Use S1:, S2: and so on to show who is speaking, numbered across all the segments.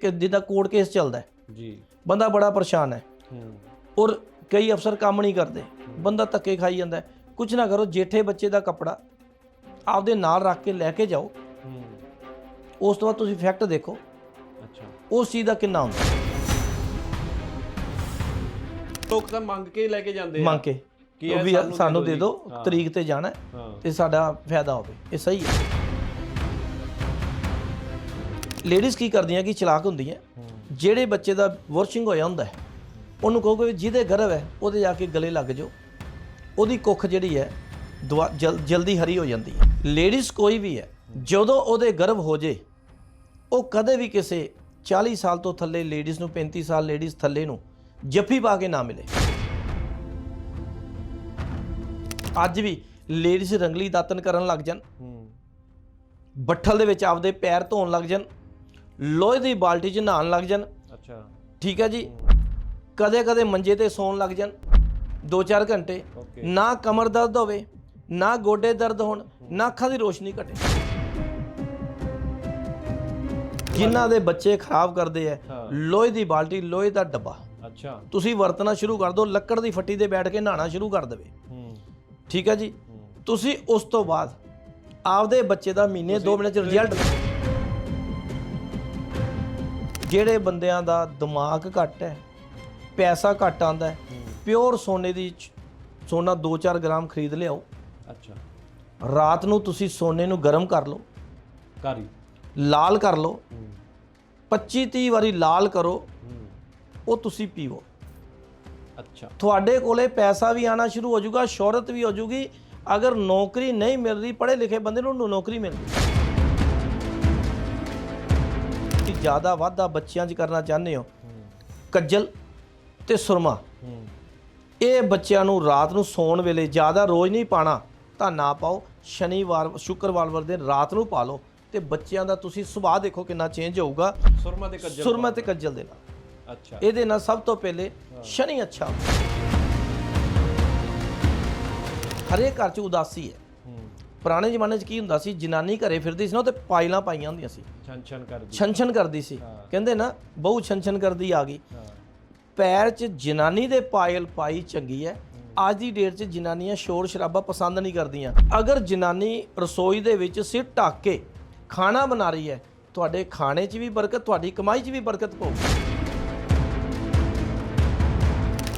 S1: ਕਿ ਜਿੱਦਾਂ court case ਚੱਲਦਾ ਹੈ।
S2: ਜੀ।
S1: ਬੰਦਾ ਬੜਾ ਪਰੇਸ਼ਾਨ ਹੈ।
S2: ਹੂੰ।
S1: ਔਰ ਕਈ ਅਫਸਰ ਕੰਮ ਨਹੀਂ ਕਰਦੇ। ਬੰਦਾ ਧੱਕੇ ਖਾਈ ਜਾਂਦਾ ਹੈ। ਕੁਝ ਨਾ ਕਰੋ ਜੇਠੇ ਬੱਚੇ ਦਾ ਕੱਪੜਾ ਆਪਦੇ ਨਾਲ ਰੱਖ ਕੇ ਲੈ ਕੇ ਜਾਓ।
S2: ਹੂੰ।
S1: ਉਸ ਤੋਂ ਬਾਅਦ ਤੁਸੀਂ ਫੈਕਟ ਦੇਖੋ।
S2: ਅੱਛਾ।
S1: ਉਸ ਚੀਜ਼ ਦਾ ਕਿੰਨਾ ਹੁੰਦਾ
S2: ਲੋਕ ਤਾਂ ਮੰਗ ਕੇ ਹੀ ਲੈ ਕੇ ਜਾਂਦੇ ਆ।
S1: ਮੰਗ ਕੇ।
S2: ਕੀ
S1: ਉਹ
S2: ਹੈ,
S1: ਵੀ
S2: ਸਾਨੂੰ ਦੇ ਦਿਓ। ਹਾਂ।
S1: ਤਰੀਕ ਤੇ ਜਾਣਾ ਹੈ
S2: ਹਾਂ।
S1: ਤੇ ਸਾਡਾ ਫਾਇਦਾ ਹੋਵੇ। ਇਹ ਸਹੀ ਹੈ। ਲੇਡੀਜ਼ ਕੀ ਕਰਦੀਆਂ ਕਿ ਚਲਾਕ ਹੁੰਦੀਆਂ? ਜਿਹੜੇ ਬੱਚੇ ਦਾ ਵਾਸ਼ਿੰਗ ਹੋਇਆ ਹੁੰਦਾ ਉਹਨੂੰ ਕਹੋਗੇ ਵੀ ਜਿਹਦੇ ਗਰਭ ਹੈ ਉਹਦੇ ਜਾ ਕੇ ਗਲੇ ਲੱਗ ਜਾਓ। ਉਹਦੀ ਕੁੱਖ ਜਿਹੜੀ ਹੈ ਦੁਆ- ਜਲ- ਜਲਦੀ ਹਰੀ ਹੋ ਜਾਂਦੀ ਹੈ। ਲੇਡੀਜ਼ ਕੋਈ ਵੀ ਹੈ ਜਦੋਂ ਉਹਦੇ ਗਰਭ ਹੋ ਜੇ ਉਹ ਕਦੇ ਵੀ ਕਿਸੇ 40 ਸਾਲ ਤੋਂ ਥੱਲੇ ਲੇਡੀਜ਼ ਨੂੰ 35 ਸਾਲ ਲੇਡੀਜ਼ ਥੱਲੇ ਨੂੰ ਜੱਫੀ ਪਾ ਕੇ ਨਾ ਮਿਲੇ। ਅੱਜ ਵੀ ਲੇਡੀਜ਼ ਰੰਗਲੀ ਦਾਤਨ ਕਰਨ ਲੱਗ ਜਾਣ। ਬੱਠਲ ਦੇ ਵਿੱਚ ਆਪਦੇ ਪੈਰ ਧੋਣ ਲੱਗ ਜਾਣ। ਲੋਹੇ ਦੀ ਬਾਲਟੀ 'ਚ ਨਹਾਉਣ ਲੱਗ ਜਾਣ।
S2: ਅੱਛਾ।
S1: ਠੀਕ ਹੈ ਜੀ? ਕਦੇ ਕਦੇ ਮੰਜੇ ਤੇ ਸੌਣ ਲੱਗ ਜਾਣ। 2-4 ਘੰਟੇ। ਨਾ ਕਮਰ ਦਰਦ ਹੋਵੇ ਨਾ ਗੋਡੇ ਦਰਦ ਹੋਣ ਨਾ ਅੱਖਾਂ ਦੀ ਰੋਸ਼ਨੀ ਘਟੇ। ਜਿਨ੍ਹਾਂ ਦੇ ਬੱਚੇ ਖਰਾਬ ਕਰਦੇ
S2: ਹਾਂ।
S1: ਲੋਹੇ ਦੀ ਬਾਲਟੀ ਲੋਹੇ ਦਾ ਡੱਬਾ।
S2: ਅੱਛਾ।
S1: ਤੁਸੀਂ ਵਰਤਣਾ ਸ਼ੁਰੂ ਕਰ ਦਿਓ ਲੱਕੜ ਦੀ ਫੱਟੀ ਤੇ ਬੈਠ ਕੇ ਨਹਾਉਣਾ ਸ਼ੁਰੂ ਕਰ ਦੇਵੇ।
S2: ਹੂੰ।
S1: ਠੀਕ ਹੈ ਜੀ?
S2: ਹੂੰ।
S1: ਤੁਸੀਂ ਉਸ ਤੋਂ ਬਾਅਦ ਆਪਦੇ ਬੱਚੇ ਦਾ ਮਹੀਨੇ 2 ਮਹੀਨੇ ਚ ਰਿਜ਼ਲਟ ਜਿਹੜੇ ਬੰਦਿਆਂ ਦਾ ਦਿਮਾਗ ਘੱਟ ਹੈ ਪੈਸਾ ਘੱਟ ਆਂਦਾ ਹੈ ਪਿਓਰ ਸੋਨੇ ਦੀ ਸੋਨਾ 2-4 ਗ੍ਰਾਮ ਖਰੀਦ ਲਿਆਓ।
S2: ਅੱਛਾ।
S1: ਰਾਤ ਨੂੰ ਤੁਸੀਂ ਸੋਨੇ ਨੂੰ ਗਰਮ ਕਰ ਲਓ।
S2: ਕਾਰੀ
S1: ਲਾਲ ਕਰ ਲਓ।
S2: ਹੂੰ।
S1: 25-30 ਵਾਰੀ ਲਾਲ ਕਰੋ। ਉਹ ਤੁਸੀਂ ਪੀਵੋ।
S2: ਅੱਛਾ।
S1: ਤੁਹਾਡੇ ਕੋਲੇ ਪੈਸਾ ਵੀ ਆਣਾ ਸ਼ੁਰੂ ਹੋ ਜਾਊਗਾ ਸ਼ੋਹਰਤ ਵੀ ਹੋ ਜਾਊਗੀ। ਅਗਰ ਨੌਕਰੀ ਨਹੀਂ ਮਿਲ ਰਹੀ ਪੜ੍ਹੇ ਲਿਖੇ ਬੰਦੇ ਨੂੰ ਨੌਕਰੀ ਮਿਲ ਜ਼ਿਆਦਾ ਵਾਧਾ ਬੱਚਿਆਂ 'ਚ ਕਰਨਾ ਚਾਹੁੰਦੇ ਹੋ? ਕੱਜਲ ਤੇ ਸੁਰਮਾ। ਇਹ ਬੱਚਿਆਂ ਨੂੰ ਰਾਤ ਨੂੰ ਸੌਣ ਵੇਲੇ ਜ਼ਿਆਦਾ ਰੋਜ਼ ਨਹੀਂ ਪਾਣਾ ਤਾਂ ਨਾ ਪਾਓ। ਸ਼ਨੀਵਾਰ ਸ਼ੁੱਕਰਵਾਰ ਵਾਲੇ ਦਿਨ ਰਾਤ ਨੂੰ ਪਾ ਲਓ। ਤੇ ਬੱਚਿਆਂ ਦਾ ਤੁਸੀਂ ਸੁਭਾਅ ਦੇਖੋ ਕਿੰਨਾ ਚੇਂਜ ਹੋਊਗਾ।
S2: ਸੁਰਮਾ ਦੇ ਕੱਜਲ
S1: ਸੁਰਮਾ ਤੇ ਕੱਜਲ ਦੇ ਨਾਲ।
S2: ਅੱਛਾ।
S1: ਇਹਦੇ ਨਾਲ ਸਭ ਤੋਂ ਪਹਿਲੇ ਸ਼ਨੀ ਅੱਛਾ। ਹਰੇਕ ਘਰ 'ਚ ਉਦਾਸੀ ਹੂੰ। ਪੁਰਾਣੇ ਜ਼ਮਾਨੇ 'ਚ ਕੀ ਹੁੰਦਾ ਸੀ? ਜਨਾਨੀ ਘਰੇ ਫਿਰਦੀ ਸੀ ਨਾ ਉਹ ਤੇ ਪਾਇਲਾਂ ਪਾਈਆਂ ਹੁੰਦੀਆਂ ਸੀ।
S2: ਛਨ ਛਨ ਕਰਦੀ।
S1: ਛਨ ਛਨ ਕਰਦੀ ਸੀ।
S2: ਹਾਂ।
S1: ਕਹਿੰਦੇ ਨਾ ਬਹੁ ਛਨ ਛਨ ਕਰਦੀ ਆ ਗਈ।
S2: ਹਾਂ।
S1: ਪੈਰ 'ਚ ਜਨਾਨੀ ਦੇ ਪਾਇਲ ਪਾਈ ਚੰਗੀ ਹੈ। ਅੱਜ ਦੀ ਡੇਟ 'ਚ ਜਨਾਨੀਆਂ ਸ਼ੋਰ ਸ਼ਰਾਬਾ ਪਸੰਦ ਨਹੀਂ ਕਰਦੀਆਂ। ਅਗਰ ਜਨਾਨੀ ਰਸੋਈ ਦੇ ਵਿੱਚ ਸਿਰ ਢੱਕ ਕੇ ਖਾਣਾ ਬਣਾ ਰਹੀ ਹੈ ਤੁਹਾਡੇ ਖਾਣੇ 'ਚ ਵੀ ਬਰਕਤ ਤੁਹਾਡੀ ਕਮਾਈ 'ਚ ਵੀ ਬਰਕਤ ਪਊਗੀ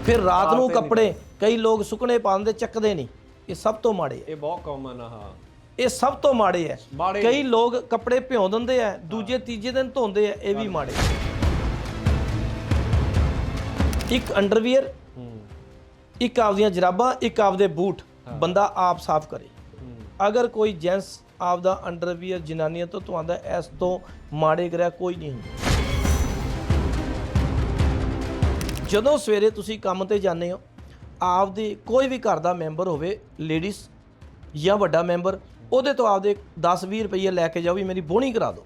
S1: ਫਿਰ ਰਾਤ ਨੂੰ ਕੱਪੜੇ ਕਈ ਲੋਕ ਸੁੱਕਣੇ ਪਾਉਂਦੇ ਚੱਕਦੇ ਨਹੀਂ। ਇਹ ਸਭ ਤੋਂ ਮਾੜੇ
S2: ਇਹ ਬਹੁਤ ਕਾਮਨ ਆ ਹਾਂ।
S1: ਇਹ ਸਭ ਤੋਂ ਮਾੜੇ
S2: ਮਾੜੇ
S1: ਕਈ ਲੋਕ ਕੱਪੜੇ ਭਿਉਂ ਦਿੰਦੇ ਆ ਦੂਜੇ ਤੀਜੇ ਦਿਨ ਧੋਂਦੇ ਆ ਇਹ ਵੀ ਮਾੜੇ ਇੱਕ ਅੰਡਰਵੀਅਰ ਇੱਕ ਆਪਦੀਆਂ ਜਰਾਬਾਂ ਇੱਕ ਆਪਦੇ ਬੂਟ। ਬੰਦਾ ਆਪ ਸਾਫ਼ ਕਰੇ। ਅਗਰ ਕੋਈ ਜੈਂਸ ਆਪਦਾ ਅੰਡਰਵੀਅਰ ਜਨਾਨੀਆਂ ਤੋਂ ਧਵਾਉਂਦਾ ਇਸ ਤੋਂ ਮਾੜੇ ਗ੍ਰਹਿ ਕੋਈ ਨਹੀਂ ਹੁੰਦਾ। ਜਦੋਂ ਸਵੇਰੇ ਤੁਸੀਂ ਕੰਮ ਤੇ ਜਾਂਦੇ ਹੋ ਆਪਦੀ ਕੋਈ ਵੀ ਘਰ ਦਾ ਮੈਂਬਰ ਹੋਵੇ ਲੇਡੀਜ਼ ਜਾਂ ਵੱਡਾ ਮੈਂਬਰ ਉਹਦੇ ਤੋਂ ਆਪਦੇ 10-20 ਰੁਪਏ ਲੈ ਕੇ ਜਾਓ ਵੀ ਮੇਰੀ ਬੋਣੀ ਕਰਾ ਦਿਓ।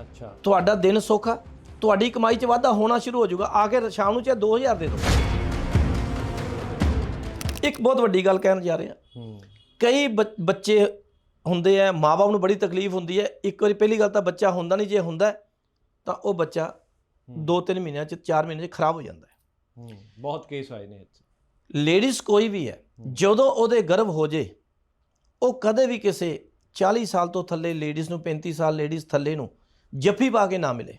S2: ਅੱਛਾ।
S1: ਤੁਹਾਡਾ ਦਿਨ ਸੌਖਾ ਤੁਹਾਡੀ ਕਮਾਈ 'ਚ ਵਾਧਾ ਹੋਣਾ ਸ਼ੁਰੂ ਹੋ ਜਾਊਗਾ ਆ ਕੇ ਸ਼ਾਮ ਨੂੰ ਚਾਹੇ 2000 ਦੇ ਦਿਓ। ਇੱਕ ਬਹੁਤ ਵੱਡੀ ਗੱਲ ਕਹਿਣ ਜਾ ਰਹੇ। ਹਾਂ। ਕਈ ਬੱਚੇ ਹੁੰਦੇ ਆ ਮਾਪੇ ਨੂੰ ਬੜੀ ਤਕਲੀਫ ਹੁੰਦੀ ਹੈ। ਇੱਕ ਵਾਰੀ ਪਹਿਲੀ ਗੱਲ ਤਾਂ ਬੱਚਾ ਹੁੰਦਾ ਨਹੀਂ ਜੇ ਹੁੰਦਾ ਤਾਂ ਉਹ ਬੱਚਾ 2-3 ਮਹੀਨਿਆਂ ਚ 4 ਮਹੀਨਿਆਂ ਚ ਖਰਾਬ ਹੋ ਜਾਂਦਾ ਹੂੰ।
S2: ਬਹੁਤ ਕੇਸ ਆਏ ਨੇ ਇੱਥੇ।
S1: ਲੇਡੀਜ਼ ਕੋਈ ਵੀ ਹੈ ਜਦੋਂ ਉਹਦੇ ਗਰਭ ਹੋ ਜੇ ਉਹ ਕਦੇ ਵੀ ਕਿਸੇ 40 ਸਾਲ ਤੋਂ ਥੱਲੇ ਲੇਡੀਜ਼ ਨੂੰ 35 ਸਾਲ ਲੇਡੀਜ਼ ਥੱਲੇ ਨੂੰ ਜੱਫੀ ਪਾ ਕੇ ਨਾ ਮਿਲੇ।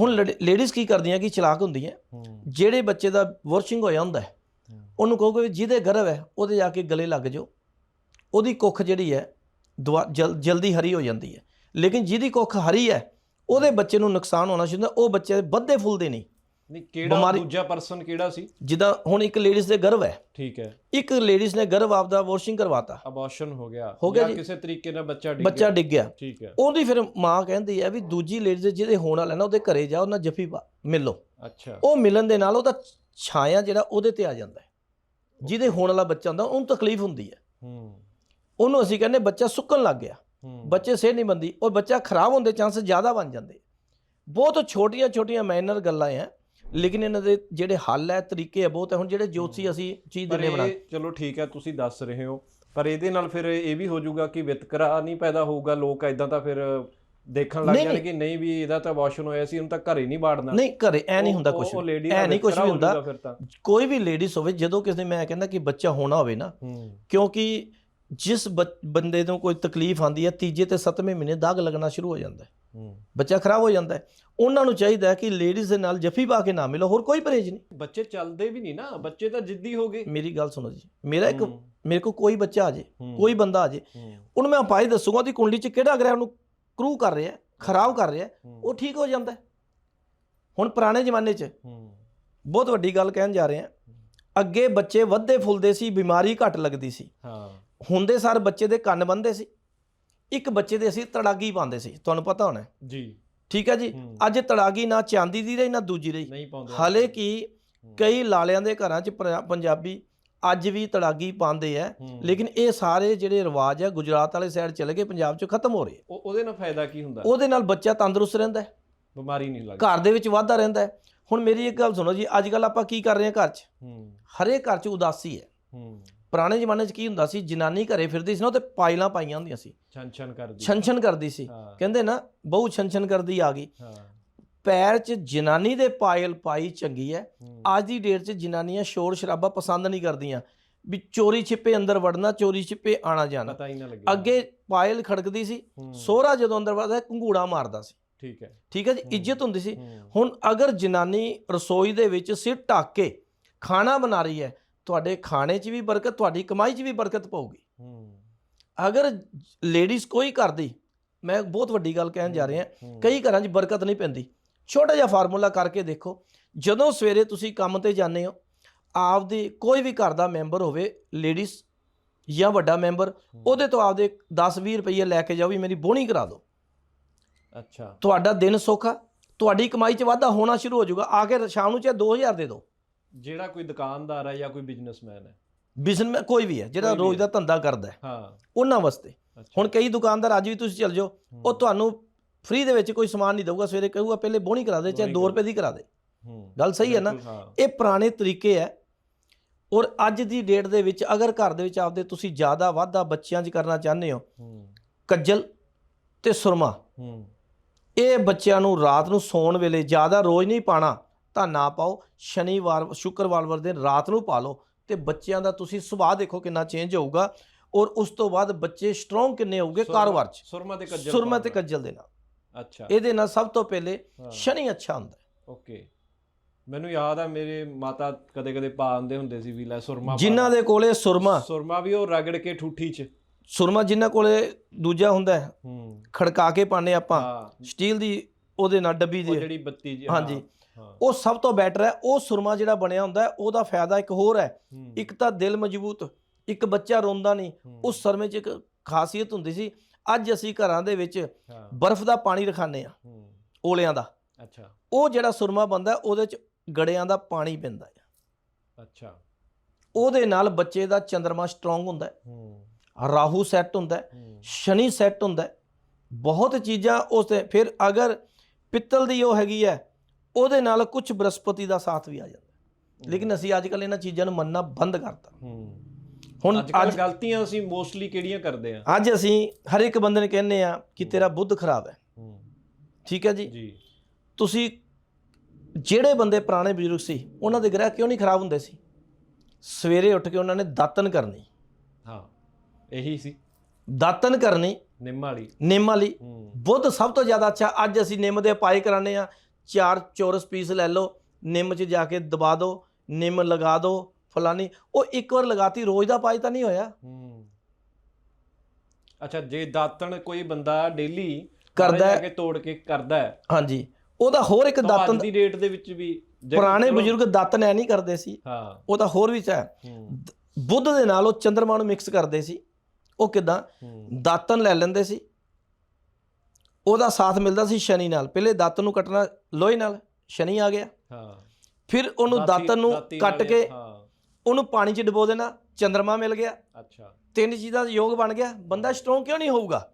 S1: ਹੁਣ ਲੇਡੀਜ਼ ਕੀ ਕਰਦੀਆਂ ਕਿ ਚਲਾਕ ਹੁੰਦੀਆਂ ਜਿਹੜੇ ਬੱਚੇ ਦਾ ਵਾਸ਼ਿੰਗ ਹੋਇਆ ਹੁੰਦਾ ਉਹਨੂੰ ਕਹੋਗੇ ਜਿਹਦੇ ਗਰਭ ਹੈ ਉਹਦੇ ਜਾ ਕੇ ਗਲੇ ਲੱਗ ਜਾਓ। ਉਹਦੀ ਕੁੱਖ ਜਿਹੜੀ ਹੈ ਜਲਦੀ ਹਰੀ ਹੋ ਜਾਂਦੀ ਹੈ। ਲੇਕਿਨ ਜਿਹਦੀ ਕੁੱਖ ਹਰੀ ਹੈ ਉਹਦੇ ਬੱਚੇ ਨੂੰ ਨੁਕਸਾਨ ਹੋਣਾ ਸ਼ੁਰੂ ਹੁੰਦਾ ਉਹ ਬੱਚੇ ਵੱਧੇ ਫੁੱਲਦੇ ਨਹੀਂ।
S2: ਨਹੀਂ ਕਿਹੜਾ
S1: ਬਿਮਾਰੀ-
S2: ਦੂਜਾ ਪਰਸਨ ਕਿਹੜਾ ਸੀ?
S1: ਜਿੱਦਾਂ ਹੁਣ ਇੱਕ ਲੇਡੀਜ਼ ਦੇ ਗਰਭ ਹੈ।
S2: ਠੀਕ ਹੈ।
S1: ਇੱਕ ਲੇਡੀਜ਼ ਨੇ ਗਰਭ ਆਪਦਾ ਵਾਸ਼ਿੰਗ ਕਰਵਾਤਾ।
S2: ਅਬੋਰਸ਼ਨ ਹੋ ਗਿਆ।
S1: ਹੋ ਗਿਆ
S2: ਜਾਂ
S1: ਜੀ।
S2: ਕਿਸੇ ਤਰੀਕੇ ਨਾਲ ਬੱਚਾ ਡਿੱਗ
S1: ਬੱਚਾ
S2: ਗਿਆ।
S1: ਡਿੱਗ ਗਿਆ।
S2: ਠੀਕ ਹੈ।
S1: ਉਹਦੀ ਫਿਰ ਮਾਂ ਕਹਿੰਦੀ ਹੈ ਵੀ ਦੂਜੀ ਲੇਡੀਜ਼ ਜਿਹਦੇ ਹੋਣ ਵਾਲਾ ਨਾ ਉਹਦੇ ਘਰੇ ਜਾ ਉਹਨਾਂ ਜੱਫੀ ਪਾ ਮਿਲੋ
S2: ਅੱਛਾ।
S1: ਉਹ ਮਿਲਣ ਦੇ ਨਾਲ ਉਹਦਾ ਛਾਇਆ ਜਿਹੜਾ ਉਹਦੇ ਤੇ ਆ ਜਾਂਦਾ ਹੈ। ਜਿਹਦੇ ਹੋਣ ਵਾਲਾ ਬੱਚਾ ਹੁੰਦਾ ਉਹਨੂੰ ਤਕਲੀਫ ਹੁੰਦੀ ਹੈ।
S2: ਹੂੰ।
S1: ਉਹਨੂੰ ਅਸੀਂ ਕਹਿੰਦੇ ਬੱਚਾ ਸੁੱਕਣ ਲੱਗ ਗਿਆ।
S2: ਹੂੰ।
S1: ਬੱਚੇ ਸਿਹਤ ਨਹੀਂ ਬੰਦੀ ਉਹ ਬੱਚਾ ਖਰਾਬ ਹੋਣ ਦੇ ਚਾਂਸ ਜ਼ਿਆਦਾ ਬਣ ਜਾਂਦੇ। ਬਹੁਤ ਛੋਟੀਆਂ ਛੋਟੀਆਂ ਮਾਈਨਰ ਗੱਲਾਂ ਆ ਲੇਕਿਨ ਇਹਨਾਂ ਦੇ ਜਿਹੜੇ ਹੱਲ ਹੈ ਤਰੀਕੇ ਆ ਬਹੁਤ ਹੈ ਹੁਣ ਜਿਹੜੇ ਜੋਤਸੀ ਅਸੀਂ ਚੀਜ਼ ਦਿੰਨੇ ਬਣਾ
S2: ਚਲੋ ਠੀਕ ਹੈ ਤੁਸੀਂ ਦੱਸ ਰਹੇ ਹੋ। ਪਰ ਇਹਦੇ ਨਾਲ ਫਿਰ ਇਹ ਵੀ ਹੋ ਜਾਊਗਾ ਕਿ ਵਿਤਕਰਾ ਨਹੀਂ ਪੈਦਾ ਹੋਊਗਾ ਲੋਕ ਐਦਾਂ ਤਾਂ ਫਿਰ ਦੇਖਣ ਲੱਗ
S1: ਨਹੀਂ,
S2: ਜਾਣ ਕਿ ਨਹੀਂ ਵੀ ਇਹਦਾ ਤਾਂ ਵਾਸ਼ਨ ਹੋਇਆ ਸੀ ਉਹਨੂੰ ਤਾਂ ਘਰੇ ਨਹੀਂ ਬਾੜਨਾ।
S1: ਨਹੀਂ ਘਰੇ ਐ ਨਹੀਂ ਹੁੰਦਾ ਕੁਝ ਐ ਨਹੀਂ ਕੁਝ ਵੀ ਹੁੰਦਾ। ਕੋਈ ਵੀ ਲੇਡੀਜ਼ ਹੋਵੇ ਜਦੋਂ ਕਿਸੇ ਮੈਂ ਕਹਿੰਦਾ ਕਿ ਬੱਚਾ ਹੋਣਾ ਹੋਵੇ ਨਾ
S2: ਹੂੰ।
S1: ਕਿਉਂਕਿ ਜਿਸ ਬੰਦੇ ਨੂੰ ਕੋਈ ਤਕਲੀਫ ਆਂਦੀ ਹੈ ਤੀਜੇ ਤੇ ਸੱਤਵੇਂ ਮਹੀਨੇ ਦਾਗ ਲੱਗਣਾ ਸ਼ੁਰੂ ਹੋ ਜਾਂਦਾ ਹੈ
S2: ਹੂੰ।
S1: ਬੱਚਾ ਖਰਾਬ ਹੋ ਜਾਂਦਾ ਹੈ। ਉਹਨਾਂ ਨੂੰ ਚਾਹੀਦਾ ਹੈ ਕਿ ਲੇਡੀਜ਼ ਦੇ ਨਾਲ ਜੱਫੀ ਪਾ ਕੇ ਨਾ ਮਿਲੋ ਹੋਰ ਕੋਈ ਪਰਹੇਜ਼ ਨਹੀਂ।
S2: ਬੱਚੇ ਚੱਲਦੇ ਵੀ ਨਹੀਂ ਨਾ ਬੱਚੇ ਤਾਂ ਜਿੱਦੀ ਹੋ ਗਏ।
S1: ਮੇਰੀ ਗੱਲ ਸੁਣੋ ਜੀ ਮੇਰਾ ਇੱਕ ਮੇਰੇ ਕੋਲ ਕੋਈ ਬੱਚਾ ਆ ਜੇ ਕੋਈ ਬੰਦਾ ਆ ਜੇ ਉਹਨੂੰ ਮੈਂ ਪਾਈ ਦੱਸੂਗਾ ਉਹਦੀ ਕੁੰਡਲੀ 'ਚ ਕਿਹੜਾ ਗ੍ਰਹਿ ਉਹਨੂੰ ਕਰੂ ਕਰ ਰਿਹਾ ਖਰਾਬ ਕਰ ਰਿਹਾ ਉਹ ਠੀਕ ਹੋ ਜਾਂਦਾ। ਹੁਣ ਪੁਰਾਣੇ ਜ਼ਮਾਨੇ 'ਚ ਬਹੁਤ ਵੱਡੀ ਗੱਲ ਕਹਿਣ ਜਾ ਰਹੇ ਹਾਂ ਅੱਗੇ ਬੱਚੇ ਵੱਧਦੇ ਫੁੱਲਦੇ ਸੀ ਬਿਮਾਰੀ ਘੱਟ ਲੱਗਦੀ ਸੀ।
S2: ਹਾਂ।
S1: ਹੁੰਦੇ ਸਾਰ ਬੱਚੇ ਦੇ ਕੰਨ ਬੰਦੇ ਸੀ। ਇੱਕ ਬੱਚੇ ਦੇ ਅਸੀਂ ਤੜਾਗੀ ਪਾਉਂਦੇ ਸੀ ਤੁਹਾਨੂੰ ਪਤਾ ਹੋਣਾ।
S2: ਜੀ।
S1: ਠੀਕ ਹੈ ਜੀ? ਅੱਜ ਤੜਾਗੀ ਨਾ ਚਾਂਦੀ ਦੀ ਰਹੀ ਨਾ ਦੂਜੀ ਰਹੀ।
S2: ਨਹੀਂ ਪਾਉਂਦੇ।
S1: ਹਾਲੇ ਕਿ ਕਈ ਲਾਲਿਆਂ ਦੇ ਘਰਾਂ 'ਚ ਪੰਜਾਬੀ ਅੱਜ ਵੀ ਤੜਾਗੀ ਪਾਉਂਦੇ ਆ ਲੇਕਿਨ ਇਹ ਸਾਰੇ ਜਿਹੜੇ ਰਿਵਾਜ ਆ ਗੁਜਰਾਤ ਵਾਲੇ ਸਾਈਡ ਚਲੇ ਗਏ ਪੰਜਾਬ 'ਚ ਖਤਮ ਹੋ ਰਹੇ। ਆ।
S2: ਉਹ- ਉਹਦੇ ਨਾਲ ਫਾਇਦਾ ਕੀ ਹੁੰਦਾ?
S1: ਉਹਦੇ ਨਾਲ ਬੱਚਾ ਤੰਦਰੁਸਤ ਰਹਿੰਦਾ
S2: ਬਿਮਾਰੀ ਨਹੀਂ ਲੱਗਦੀ।
S1: ਘਰ ਦੇ ਵਿੱਚ ਵਾਧਾ ਰਹਿੰਦਾ ਹੁਣ ਮੇਰੀ ਇੱਕ ਗੱਲ ਸੁਣੋ ਜੀ ਅੱਜ ਕੱਲ ਆਪਾਂ ਕੀ ਕਰ ਰਹੇ ਹਾਂ ਘਰ 'ਚ?
S2: ਹੂੰ।
S1: ਹਰੇਕ ਘਰ 'ਚ ਉਦਾਸੀ ਹੂੰ। ਪੁਰਾਣੇ ਜ਼ਮਾਨੇ 'ਚ ਕੀ ਹੁੰਦਾ ਸੀ ਜਨਾਨੀ ਘਰੇ ਫਿਰਦੀ ਸੀ ਨਾ ਤੇ ਪਾਇਲਾਂ ਪਾਈਆਂ ਹੁੰਦੀਆਂ ਸੀ।
S2: ਛਨ ਛਨ ਕਰਦੀ।
S1: ਛਨ ਛਨ ਕਰਦੀ ਸੀ।
S2: ਹਾਂ।
S1: ਕਹਿੰਦੇ ਨਾ ਬਹੁ ਛਨ ਛਨ ਕਰਦੀ ਆ ਗਈ।
S2: ਹਾਂ।
S1: ਪੈਰ 'ਚ ਜਨਾਨੀ ਦੇ ਪਾਇਲ ਪਾਈ ਚੰਗੀ ਹੈ
S2: ਹੂੰ,
S1: ਅੱਜ ਦੀ ਡੇਟ 'ਚ ਜਨਾਨੀਆਂ ਸ਼ੋਰ ਸ਼ਰਾਬਾ ਪਸੰਦ ਨਹੀਂ ਕਰਦੀਆਂ। ਵੀ ਚੋਰੀ ਛਿਪੇ ਅੰਦਰ ਵੜਨਾ ਚੋਰੀ ਛਿਪੇ ਆਣਾ ਜਾਣਾ।
S2: ਪਤਾ ਹੀ ਨਾ ਲੱਗੇ
S1: ਅੱਗੇ ਪਾਇਲ ਖੜਕਦੀ ਸੀ
S2: ਹੂੰ,
S1: ਸੋਹਰਾ ਜਦੋਂ ਅੰਦਰ ਵੜਦਾ ਘੰਗੂੜਾ ਮਾਰਦਾ ਸੀ।
S2: ਠੀਕ ਹੈ
S1: ਠੀਕ ਹੈ ਜੀ
S2: ਹੂੰ।
S1: ਇੱਜ਼ਤ ਹੁੰਦੀ ਸੀ।
S2: ਹੂੰ,
S1: ਹੁਣ ਅਗਰ ਜਨਾਨੀ ਰਸੋਈ ਦੇ ਵਿੱਚ ਸਿਰ ਢੱਕ ਕੇ ਖਾਣਾ ਬਣਾ ਰਹੀ ਹੈ ਤੁਹਾਡੇ ਖਾਣੇ 'ਚ ਵੀ ਬਰਕਤ ਤੁਹਾਡੀ ਕਮਾਈ 'ਚ ਵੀ ਬਰਕਤ ਪਊਗੀ।
S2: ਹੂੰ,
S1: ਅਗਰ ਲੇਡੀਜ਼ ਕੋਈ ਕਰਦੀ ਮੈਂ ਬਹੁਤ ਵੱਡੀ ਗੱਲ ਕਹਿਣ ਜਾ ਰਿਹਾ ਕਈ ਘਰਾਂ 'ਚ ਬਰਕਤ ਨਹੀਂ ਪੈਂਦੀ। ਛੋਟਾ ਜਿਹਾ ਫਾਰਮੂਲਾ ਕਰਕੇ ਦੇਖੋ ਜਦੋਂ ਸਵੇਰੇ ਤੁਸੀਂ ਕੰਮ ਤੇ ਜਾਂਦੇ ਹੋ ਆਪਦੀ ਕੋਈ ਵੀ ਘਰ ਦਾ ਮੈਂਬਰ ਹੋਵੇ ਲੇਡੀਜ਼ ਜਾਂ ਵੱਡਾ ਮੈਂਬਰ ਉਹਦੇ ਤੋਂ ਆਪਦੇ 10-20 ਰੁਪਏ ਲੈ ਕੇ ਜਾਓ ਵੀ ਮੇਰੀ ਬੋਣੀ ਕਰਾ ਦਿਓ।
S2: ਅੱਛਾ।
S1: ਤੁਹਾਡਾ ਦਿਨ ਸੌਖਾ ਤੁਹਾਡੀ ਕਮਾਈ 'ਚ ਵਾਧਾ ਹੋਣਾ ਸ਼ੁਰੂ ਹੋ ਜਾਊਗਾ ਆ ਕੇ ਸ਼ਾਮ ਨੂੰ ਚਾਹੇ 2000 ਦੇ ਦਿਓ।
S2: ਜਿਹੜਾ ਕੋਈ ਦੁਕਾਨਦਾਰ ਹੈ ਜਾਂ ਕੋਈ ਬਿਜ਼ਨਸਮੈਨ ਹੈ?
S1: ਬਿਜ਼ਨਸ ਕੋਈ ਵੀ ਹੈ ਜਿਹੜਾ ਰੋਜ਼ ਦਾ ਧੰਦਾ ਕਰਦਾ ਹੈ।
S2: ਹਾਂ।
S1: ਉਹਨਾਂ ਵਾਸਤੇ। ਹੁਣ ਕਈ ਦੁਕਾਨਦਾਰ ਅੱਜ ਵੀ ਤੁਸੀਂ ਚੱਲ ਜਾਓ ਉਹ ਤੁਹਾਨੂੰ ਫ੍ਰੀ ਦੇ ਵਿੱਚ ਕੋਈ ਸਮਾਨ ਨਹੀਂ ਦਊਗਾ ਸਵੇਰੇ ਕਹੂਗਾ ਪਹਿਲੇ ਬੋਣੀ ਕਰਾ ਦੇ ਚਾਹੇ
S2: ਬੋਹਣੀ
S1: 2 ਰੁਪਏ ਦੀ ਕਰਾ ਦੇ। ਗੱਲ ਸਹੀ ਹੈ ਨਾ। ਇਹ ਪੁਰਾਣੇ ਤਰੀਕੇ ਹੈ। ਔਰ ਅੱਜ ਦੀ ਡੇਟ ਦੇ ਵਿੱਚ ਅਗਰ ਘਰ ਦੇ ਵਿੱਚ ਆਪਦੇ ਤੁਸੀਂ ਜ਼ਿਆਦਾ ਵਾਧਾ ਬੱਚਿਆਂ 'ਚ ਕਰਨਾ ਚਾਹੁੰਦੇ ਹੋ ਕੱਜਲ ਤੇ ਸੁਰਮਾ ਇਹ ਬੱਚਿਆਂ ਨੂੰ ਰਾਤ ਨੂੰ ਸੌਣ ਵੇਲੇ ਜ਼ਿਆਦਾ ਰੋਜ਼ ਨਹੀਂ ਪਾਣਾ ਤਾਂ ਨਾ ਪਾਓ। ਸ਼ਨੀਵਾਰ ਸ਼ੁੱਕਰਵਾਰ ਵਾਲੇ ਦਿਨ ਰਾਤ ਨੂੰ ਪਾ ਲਓ ਤੇ ਬੱਚਿਆਂ ਦਾ ਤੁਸੀਂ ਸੁਭਾਅ ਦੇਖੋ ਕਿੰਨਾ ਚੇਂਜ ਹੋਊਗਾ ਔਰ ਉਸ ਤੋਂ ਬਾਅਦ ਬੱਚੇ ਸਟਰੋਂਗ ਕਿੰਨੇ ਹੋਊਗੇ ਕਾਰੋਬਾਰ 'ਚ।
S2: ਸੁਰਮਾ ਤੇ ਕੱਜਲ
S1: ਸੁਰਮਾ ਤੇ। ਕੱਜਲ ਦੇ ਨਾਲ।
S2: ਅੱਛਾ।
S1: ਇਹਦੇ ਨਾਲ ਸਭ ਤੋਂ ਪਹਿਲੇ ਸ਼ਨੀ ਅੱਛਾ ਹੁੰਦਾ। ਹੈ।
S2: ਓਕੇ। ਮੈਨੂੰ ਯਾਦ ਆ ਮੇਰੇ ਮਾਤਾ ਕਦੇ ਕਦੇ ਪਾ ਆਉਂਦੇ ਹੁੰਦੇ ਸੀ ਵੀ ਲੈ ਸੁਰਮਾ
S1: ਜਿਨ੍ਹਾਂ। ਦੇ ਕੋਲੇ ਸੁਰਮਾ।
S2: ਸੁਰਮਾ ਵੀ ਉਹ ਰਗੜ ਕੇ ਠੂਠੀ ਚ।
S1: ਸੁਰਮਾ ਜਿਨ੍ਹਾਂ ਕੋਲੇ ਦੂਜਾ ਹੁੰਦਾ ਹੈ। ਖੜਕਾ ਕੇ ਪਾਣੇ ਆਪਾਂ। ਸਟੀਲ ਦੀ ਉਹਦੇ ਨਾਲ ਡੱਬੀ
S2: ਉਹ
S1: ਦੀ।
S2: ਜਿਹੜੀ ਬੱਤੀ ਜੀ
S1: ਹਾਂਜੀ। ਉਹ ਸਭ ਤੋਂ ਬੈਟਰ ਹੈ ਉਹ ਸੁਰਮਾ ਜਿਹੜਾ ਬਣਿਆ ਹੁੰਦਾ ਉਹਦਾ ਫਾਇਦਾ ਇੱਕ ਹੋਰ ਹੈ। ਇੱਕ ਤਾਂ ਦਿਲ ਮਜ਼ਬੂਤ ਇੱਕ ਬੱਚਾ ਰੋਂਦਾ ਨਹੀਂ। ਉਸ ਸਰਮੇ 'ਚ ਇੱਕ ਖਾਸੀਅਤ ਹੁੰਦੀ ਸੀ ਅੱਜ ਅਸੀਂ ਘਰਾਂ ਦੇ ਵਿੱਚ ਬਰਫ਼ ਦਾ ਪਾਣੀ ਰਖਾਣੇ ਆ ਓਲਿਆਂ ਦਾ।
S2: ਅੱਛਾ।
S1: ਉਹ ਜਿਹੜਾ ਸੁਰਮਾ ਬੰਦਾ ਉਹਦੇ 'ਚ ਗੜਿਆਂ ਦਾ ਪਾਣੀ ਪੈਂਦਾ ਹੈ।
S2: ਅੱਛਾ।
S1: ਉਹਦੇ ਨਾਲ ਬੱਚੇ ਦਾ ਚੰਦਰਮਾ ਸਟਰੋਂਗ ਹੁੰਦਾ ਹੈ। ਰਾਹੂ ਸੈੱਟ ਹੁੰਦਾ ਹੂੰ। ਸ਼ਨੀ ਸੈੱਟ ਹੁੰਦਾ ਹੈ। ਬਹੁਤ ਚੀਜ਼ਾਂ ਉਸ ਤੇ ਫਿਰ ਅਗਰ ਪਿੱਤਲ ਦੀ ਉਹ ਹੈਗੀ ਹੈ ਉਹਦੇ ਨਾਲ ਕੁਝ ਬ੍ਰਹਸਪਤੀ ਦਾ ਸਾਥ ਵੀ ਆ ਜਾਂਦਾ। ਲੇਕਿਨ ਅਸੀਂ ਅੱਜ ਕੱਲ ਇਹਨਾਂ ਚੀਜ਼ਾਂ ਨੂੰ ਮੰਨਣਾ ਬੰਦ ਕਰਤਾ। ਹੁਣ
S2: ਅੱਜ ਗਲਤੀਆਂ ਅਸੀਂ ਮੋਸਟਲੀ ਕਿਹੜੀਆਂ ਕਰਦੇ ਆ?
S1: ਅੱਜ ਅਸੀਂ ਹਰ ਇੱਕ ਬੰਦੇ ਨੂੰ ਕਹਿੰਦੇ ਆ ਕਿ ਤੇਰਾ ਬੁੱਧ ਖਰਾਬ ਹੈ। ਠੀਕ ਹੈ ਜੀ?
S2: ਜੀ।
S1: ਤੁਸੀਂ ਜਿਹੜੇ ਬੰਦੇ ਪੁਰਾਣੇ ਬਜ਼ੁਰਗ ਸੀ ਉਹਨਾਂ ਦੇ ਗ੍ਰਹਿ ਕਿਉਂ ਨਹੀਂ ਖਰਾਬ ਹੁੰਦੇ ਸੀ? ਸਵੇਰੇ ਉੱਠ ਕੇ ਉਹਨਾਂ ਨੇ ਦਾਤਨ ਕਰਨੀ।
S2: ਹਾਂ ਇਹੀ ਸੀ।
S1: ਦਾਤਨ ਕਰਨੀ
S2: ਨਿੰਮ ਵਾਲੀ।
S1: ਨਿੰਮ ਵਾਲੀ।
S2: ਹੂੰ।
S1: ਬੁੱਧ ਸਭ ਤੋਂ ਜ਼ਿਆਦਾ ਅੱਛਾ ਅੱਜ ਅਸੀਂ ਨਿੰਮ ਦੇ ਪਾਏ ਕਰਾਣੇ ਆ। ਚਾਰ ਚੌਰਸ ਪੀਸ ਲੈ ਲਓ ਨਿੰਮ 'ਚ ਜਾ ਕੇ ਦਬਾ ਦਿਓ ਨਿੰਮ ਲਗਾ ਦਿਓ ਫਲਾਨੀ ਉਹ ਇੱਕ ਵਾਰ ਲਗਾਤੀ ਰੋਜ਼ ਦਾ ਪਾਈ ਤਾਂ ਨਹੀਂ ਹੋਇਆ।
S2: ਹੂੰ। ਅੱਛਾ ਜੇ ਦਾਤਣ ਕੋਈ ਬੰਦਾ ਡੇਲੀ
S1: ਕਰਦਾ ਹੈ।
S2: ਕੇ ਤੋੜ ਕੇ ਕਰਦਾ ਹੈ।
S1: ਹਾਂਜੀ। ਉਹਦਾ ਹੋਰ ਇੱਕ ਦਾਤਨ
S2: ਦੀ ਡੇਟ ਦੇ ਵਿੱਚ ਵੀ
S1: ਪੁਰਾਣੇ ਬਜ਼ੁਰਗ ਦਾਤਨ ਐ ਨਹੀਂ ਕਰਦੇ ਸੀ।
S2: ਹਾਂ।
S1: ਉਹਦਾ ਹੋਰ ਵੀ ਹੈ। ਬੁੱਧ ਦੇ ਨਾਲ ਉਹ ਚੰਦਰਮਾ ਨੂੰ ਮਿਕਸ ਕਰਦੇ ਸੀ। ਉਹ ਕਿਦਾਂ?
S2: ਹੂੰ।
S1: ਦਾਤਨ ਲੈ ਲੈਂਦੇ ਸੀ। ਉਹਦਾ ਸਾਥ ਮਿਲਦਾ ਸੀ ਸ਼ਨੀ ਨਾਲ। ਪਹਿਲੇ ਦਾਤਨ ਨੂੰ ਕੱਟਣਾ ਲੋਹੇ ਨਾਲ ਸ਼ਨੀ ਆ ਗਿਆ।
S2: ਹਾਂ।
S1: ਫਿਰ ਉਹਨੂੰ
S2: ਦਾਤੀ-
S1: ਦਾਤਨ ਨੂੰ
S2: ਦਾਤੀ
S1: ਕੱਟ ਕੇ ਉਹਨੂੰ ਪਾਣੀ 'ਚ ਡਬੋ ਦੇਣਾ ਚੰਦਰਮਾ ਮਿਲ ਗਿਆ।
S2: ਅੱਛਾ।
S1: ਤਿੰਨ ਚੀਜ਼ਾਂ ਦਾ ਯੋਗ ਬਣ ਗਿਆ। ਬੰਦਾ ਸਟਰੋਂਗ ਕਿਉਂ ਨਹੀਂ ਹੋਊਗਾ?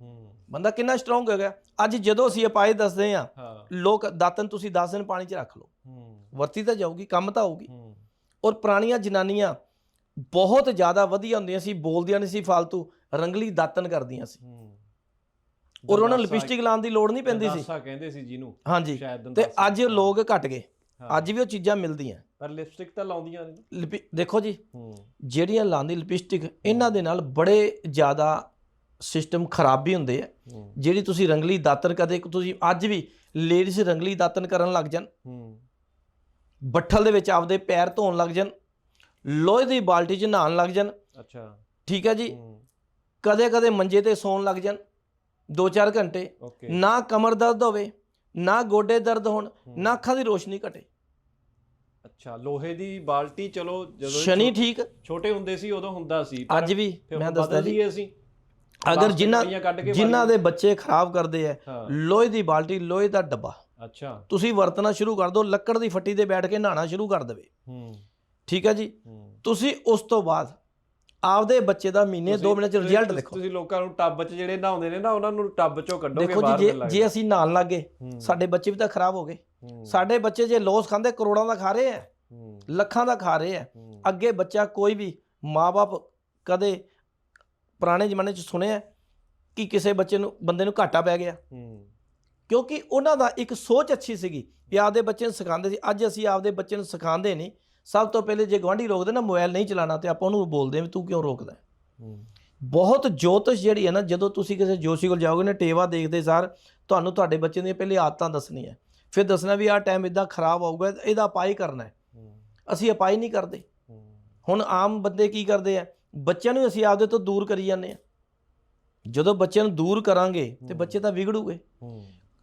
S2: ਹੂੰ।
S1: ਬੰਦਾ ਕਿੰਨਾ ਸਟਰੋਂਗ ਹੋ ਗਿਆ? ਅੱਜ ਜਦੋਂ ਅਸੀਂ ਅਪਾਏ ਦੱਸਦੇ ਆ
S2: ਹਾਂ।
S1: ਲੋਕ ਦਾਤਨ ਤੁਸੀਂ 10 ਦਿਨ ਪਾਣੀ 'ਚ ਰੱਖ ਲਓ।
S2: ਹੂੰ।
S1: ਵਰਤੀ ਤਾਂ ਜਾਊਗੀ ਕੰਮ ਤਾਂ ਆਊਗੀ।
S2: ਹੂੰ।
S1: ਔਰ ਪੁਰਾਣੀਆਂ ਜਨਾਨੀਆਂ ਬਹੁਤ ਜ਼ਿਆਦਾ ਵਧੀਆ ਹੁੰਦੀਆਂ ਸੀ ਬੋਲਦੀਆਂ ਨਹੀਂ ਸੀ ਫालतू ਰੰਗਲੀ ਦਾਤਨ ਕਰਦੀਆਂ ਸੀ।
S2: ਹੂੰ।
S1: ਔਰ ਉਹਨਾਂ ਨੂੰ ਲਿਪਸਟਿਕ ਲਾਉਣ ਦੀ ਲੋੜ ਨਹੀਂ ਪੈਂਦੀ ਸੀ।
S2: ਗੰਡਾਸਾ ਕਹਿੰਦੇ ਸੀ ਜਿਹਨੂੰ
S1: ਹਾਂਜੀ। ਤੇ। ਅੱਜ ਲੋਕ ਘਟ ਗਏ। ਅੱਜ ਵੀ ਉਹ ਚੀਜ਼ਾਂ ਮਿਲਦੀਆਂ।
S2: ਪਰ ਲਿਪਸਟਿਕ ਤਾਂ ਲਾਉਂਦੀਆਂ ਨੇ
S1: ਦੇਖੋ ਜੀ ਜਿਹੜੀਆਂ ਲਾਉਂਦੀ ਲਿਪਸਟਿਕ ਇਹਨਾਂ ਦੇ ਨਾਲ ਬੜੇ ਜ਼ਿਆਦਾ ਸਿਸਟਮ ਖਰਾਬ ਵੀ ਹੁੰਦੇ ਆ। ਜਿਹੜੀ ਤੁਸੀਂ ਰੰਗਲੀ ਦਾਤਨ ਕਦੇ ਤੁਸੀਂ ਅੱਜ ਵੀ ਲੇਡੀਜ਼ ਰੰਗਲੀ ਦਾਤਨ ਕਰਨ ਲੱਗ ਜਾਣ। ਬੱਠਲ ਦੇ ਵਿੱਚ ਆਪਦੇ ਪੈਰ ਧੋਣ ਲੱਗ ਜਾਣ। ਲੋਹੇ ਦੀ ਬਾਲਟੀ 'ਚ ਨਹਾਉਣ ਲੱਗ ਜਾਣ।
S2: ਅੱਛਾ।
S1: ਠੀਕ ਹੈ ਜੀ। ਕਦੇ ਕਦੇ ਮੰਜੇ ਤੇ ਸੌਣ ਲੱਗ ਜਾਣ। 2-4 ਘੰਟੇ। ਨਾ ਕਮਰ ਦਰਦ ਹੋਵੇ ਨਾ ਗੋਡੇ ਦਰਦ ਹੋਣ ਨਾ ਅੱਖਾਂ ਦੀ ਰੋਸ਼ਨੀ ਘਟੇ।
S2: ਅੱਛਾ ਲੋਹੇ ਦੀ ਬਾਲਟੀ ਚਲੋ ਜਦੋਂ
S1: ਸ਼ਨੀ ਠੀਕ।
S2: ਛੋਟੇ ਹੁੰਦੇ ਸੀ ਉਦੋਂ ਹੁੰਦਾ ਸੀ
S1: ਅੱਜ ਵੀ
S2: ਫਿਰ
S1: ਮੈਂ
S2: ਹੁਣ
S1: ਦੱਸਦਾ
S2: ਬਦਲ
S1: ਜੀ।
S2: ਲਈਏ ਅਸੀਂ।
S1: ਅਗਰ ਜਿਨ੍ਹਾਂ
S2: ਵਾਲੀਆਂ ਕੱਢ ਕੇ
S1: ਜਿਨ੍ਹਾਂ ਦੇ ਬੱਚੇ ਖਰਾਬ ਕਰਦੇ ਆ
S2: ਹਾਂ।
S1: ਲੋਹੇ ਦੀ ਬਾਲਟੀ ਲੋਹੇ ਦਾ ਡੱਬਾ।
S2: ਅੱਛਾ।
S1: ਤੁਸੀਂ ਵਰਤਣਾ ਸ਼ੁਰੂ ਕਰ ਦਿਓ ਲੱਕੜ ਦੀ ਫੱਟੀ ਤੇ ਬੈਠ ਕੇ ਨਹਾਣਾ ਸ਼ੁਰੂ ਕਰ ਦੇਵੇ।
S2: ਹੂੰ।
S1: ਠੀਕ ਹੈ ਜੀ?
S2: ਹੂੰ।
S1: ਤੁਸੀਂ ਉਸ ਤੋਂ ਬਾਅਦ ਆਪਦੇ ਬੱਚੇ ਦਾ ਮਹੀਨੇ 2
S2: ਤੁਸੀਂ-
S1: ਮਹੀਨੇ ਚ ਰਿਜ਼ਲਟ ਦੇਖੋ।
S2: ਤੁਸੀਂ ਲੋਕਾਂ ਨੂੰ ਟੱਬ 'ਚ ਜਿਹੜੇ ਨਹਾਉਂਦੇ ਨੇ ਨਾ ਉਹਨਾਂ ਨੂੰ ਟੱਬ 'ਚੋਂ ਕੱਢੋਗੇ
S1: ਦੇਖੋ
S2: ਬਾਹਰ
S1: ਜੀ ਜੇ ਜੇ ਅਸੀਂ ਨਹਾਉਣ ਲੱਗੇ ਸਾਡੇ ਬੱਚੇ ਵੀ ਤਾਂ ਖਰਾਬ ਹੋ ਗਏ। ਸਾਡੇ ਬੱਚੇ ਜੇ ਲੋਸ ਖਾਂਦੇ ਕਰੋੜਾਂ ਦਾ ਖਾ ਰਹੇ ਆ ਲੱਖਾਂ ਦਾ ਖਾ ਰਹੇ ਆ। ਅੱਗੇ ਬੱਚਾ ਕੋਈ ਵੀ ਮਾਪੇ ਕਦੇ ਪੁਰਾਣੇ ਜ਼ਮਾਨੇ 'ਚ ਸੁਣਿਆ ਕਿ ਕਿਸੇ ਬੱਚੇ ਨੂੰ ਬੰਦੇ ਨੂੰ ਘਾਟਾ ਪੈ ਗਿਆ। ਕਿਉਂਕਿ ਉਹਨਾਂ ਦਾ ਇੱਕ ਸੋਚ ਅੱਛੀ ਸੀਗੀ ਵੀ ਆਪਦੇ ਬੱਚੇ ਨੂੰ ਸਿਖਾਉਂਦੇ ਸੀ। ਅੱਜ ਅਸੀਂ ਆਪਦੇ ਬੱਚੇ ਨੂੰ ਸਿਖਾਉਂਦੇ ਨਹੀਂ ਸਭ ਤੋਂ ਪਹਿਲੇ ਜੇ ਗਵਾਂਢੀ ਰੋਕਦੇ ਨਾ ਮੋਬਾਈਲ ਨਹੀਂ ਚਲਾਉਣਾ ਤੇ ਆਪਾਂ ਉਹਨੂੰ ਬੋਲਦੇ ਵੀ ਤੂੰ ਕਿਉਂ ਰੋਕਦਾ ਬਹੁਤ ਜੋਤਿਸ਼ ਜਿਹੜੀ ਹੈ ਨਾ ਜਦੋਂ ਤੁਸੀਂ ਕਿਸੇ ਜੋਸ਼ੀ ਕੋਲ ਜਾਓਗੇ ਨਾ ਟੇਵਾ ਦੇਖਦੇ ਸਾਰ ਤੁਹਾਨੂੰ ਤੁਹਾਡੇ ਬੱਚੇ ਦੀਆਂ ਪਹਿਲੇ ਆਦਤਾਂ ਦੱਸਣੀਆਂ ਫਿਰ ਦੱਸਣਾ ਵੀ ਆਹ ਟਾਈਮ ਇਦਾਂ ਖਰਾਬ ਆਊਗਾ ਇਹਦਾ ਉਪਾਅ ਕਰਨਾ ਹੈ। ਅਸੀਂ ਉਪਾਅ ਨਹੀਂ ਕਰਦੇ। ਹੁਣ ਆਮ ਬੰਦੇ ਕੀ ਕਰਦੇ ਆ ਬੱਚਿਆਂ ਨੂੰ ਅਸੀਂ ਆਪਦੇ ਤੋਂ ਦੂਰ ਕਰੀ ਜਾਂਦੇ ਆ ਜਦੋਂ ਬੱਚਿਆਂ ਨੂੰ ਦੂਰ ਕਰਾਂਗੇ ਤੇ। ਬੱਚੇ ਤਾਂ ਵਿਗੜੂਗੇ।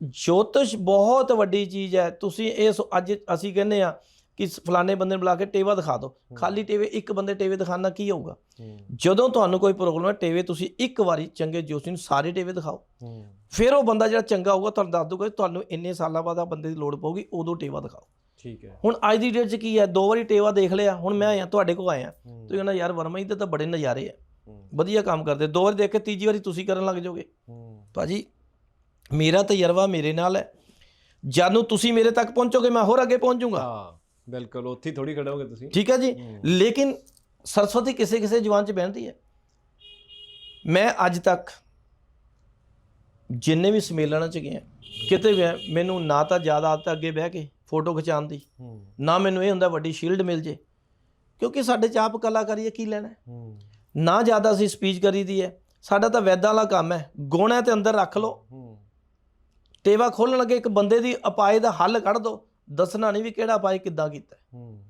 S1: ਜੋਤਿਸ਼ ਬਹੁਤ ਵੱਡੀ ਚੀਜ਼ ਹੈ। ਤੁਸੀਂ ਇਹ ਸੋ- ਅੱਜ ਅਸੀਂ ਕਹਿੰਦੇ ਆ ਕਿ ਫਲਾਣੇ ਬੰਦੇ ਨੂੰ ਬੁਲਾ ਕੇ ਟੇਵਾ ਦਿਖਾ ਦਿਓ। ਖਾਲੀ ਟੇਵੇ ਇੱਕ ਬੰਦੇ ਟੇਵੇ ਦਿਖਾਣਾ ਕੀ ਹੋਊਗਾ?
S2: ਹੂੰ,
S1: ਜਦੋਂ ਤੁਹਾਨੂੰ ਕੋਈ ਪ੍ਰੋਬਲਮ ਹੈ ਟੇਵੇ ਤੁਸੀਂ ਇੱਕ ਵਾਰੀ ਚੰਗੇ ਜੋਸ਼ੀ ਨੂੰ ਸਾਰੇ ਟੇਵੇ ਦਿਖਾਓ।
S2: ਹੂੰ,
S1: ਫਿਰ ਉਹ ਬੰਦਾ ਜਿਹੜਾ ਚੰਗਾ ਹੋਊਗਾ ਤੁਹਾਨੂੰ ਦੱਸ ਦੂਗਾ ਤੁਹਾਨੂੰ ਇੰਨੇ ਸਾਲਾਂ ਬਾਅਦ ਆ ਬੰਦੇ ਦੀ ਲੋੜ ਪਊਗੀ ਉਦੋਂ ਟੇਵਾ ਦਿਖਾਓ।
S2: ਠੀਕ ਹੈ।
S1: ਹੁਣ ਅੱਜ ਦੀ ਡੇਟ 'ਚ ਕੀ ਹੈ? ਦੋ ਵਾਰੀ ਟੇਵਾ ਦੇਖ ਲਿਆ ਹੁਣ ਮੈਂ ਆਇਆ ਤੁਹਾਡੇ ਕੋਲ ਆਇਆ।
S2: ਹੂੰ,
S1: ਤੁਸੀਂ ਕਹਿੰਦਾ ਯਾਰ ਵਰਮਾ ਜੀ ਦੇ ਤਾਂ ਬੜੇ ਨਜ਼ਾਰੇ ਆ।
S2: ਹੂੰ,
S1: ਵਧੀਆ ਕੰਮ ਕਰਦੇ ਦੋ ਵਾਰੀ ਦੇਖ ਕੇ ਤੀਜੀ ਵਾਰੀ ਤੁਸੀਂ ਕਰਨ ਲੱਗ ਜਾਓਗੇ।
S2: ਹੂੰ,
S1: ਭਾਜੀ ਮੇਰਾ ਤਜਰਬਾ ਮੇਰੇ ਨਾਲ ਹੈ। ਜਦ ਨੂੰ ਤੁਸੀਂ ਮੇਰੇ ਤੱਕ ਪਹੁੰਚੋਗੇ ਮੈਂ ਹੋਰ ਅੱਗੇ ਪਹੁੰਚ ਜਾਊਂਗਾ
S2: ਹਾਂ। ਬਿਲਕੁਲ ਉੱਥੇ ਹੀ ਥੋੜੀ ਖੜੋਗੇ ਤੁਸੀਂ।
S1: ਠੀਕ ਹੈ ਜੀ। ਲੇਕਿਨ ਸਰਸਵਤੀ ਕਿਸੇ ਕਿਸੇ ਜਵਾਨ 'ਚ ਬਹਿੰਦੀ ਹੈ। ਮੈਂ ਅੱਜ ਤੱਕ ਜਿੰਨੇ ਵੀ ਸਮੇਲਨਾਂ 'ਚ ਗਿਆ ਕਿਤੇ ਵੀ ਮੈਨੂੰ ਨਾ ਤਾਂ ਜ਼ਿਆਦਾ ਆਦਤ ਅੱਗੇ ਬਹਿ ਕੇ ਫੋਟੋ ਖਿਚਾਉਣ ਦੀ ਨਾ ਮੈਨੂੰ ਇਹ ਹੁੰਦਾ ਵੱਡੀ ਸ਼ੀਲਡ ਮਿਲ ਜੇ ਕਿਉਂਕਿ ਸਾਡੇ 'ਚ ਆਪ ਕਲਾਕਾਰੀ ਹੈ ਕੀ ਲੈਣਾ ਨਾ ਜ਼ਿਆਦਾ ਅਸੀਂ ਸਪੀਚ ਕਰੀਦੀ ਹੈ। ਸਾਡਾ ਤਾਂ ਵੈਦਾਂ ਵਾਲਾ ਕੰਮ ਹੈ। ਗੁਣ ਤੇ ਅੰਦਰ ਰੱਖ ਲਓ। ਟੇਵਾ ਖੋਲਣ ਲੱਗੇ ਇੱਕ ਬੰਦੇ ਦੀ ਅਪਾਏ ਦਾ ਹੱਲ ਕੱਢ ਦੋ। ਦੱਸਣਾ ਨਹੀਂ ਵੀ ਕਿਹੜਾ ਅਪਾਏ ਕਿੱਦਾਂ ਕੀਤਾ। ਹੈ।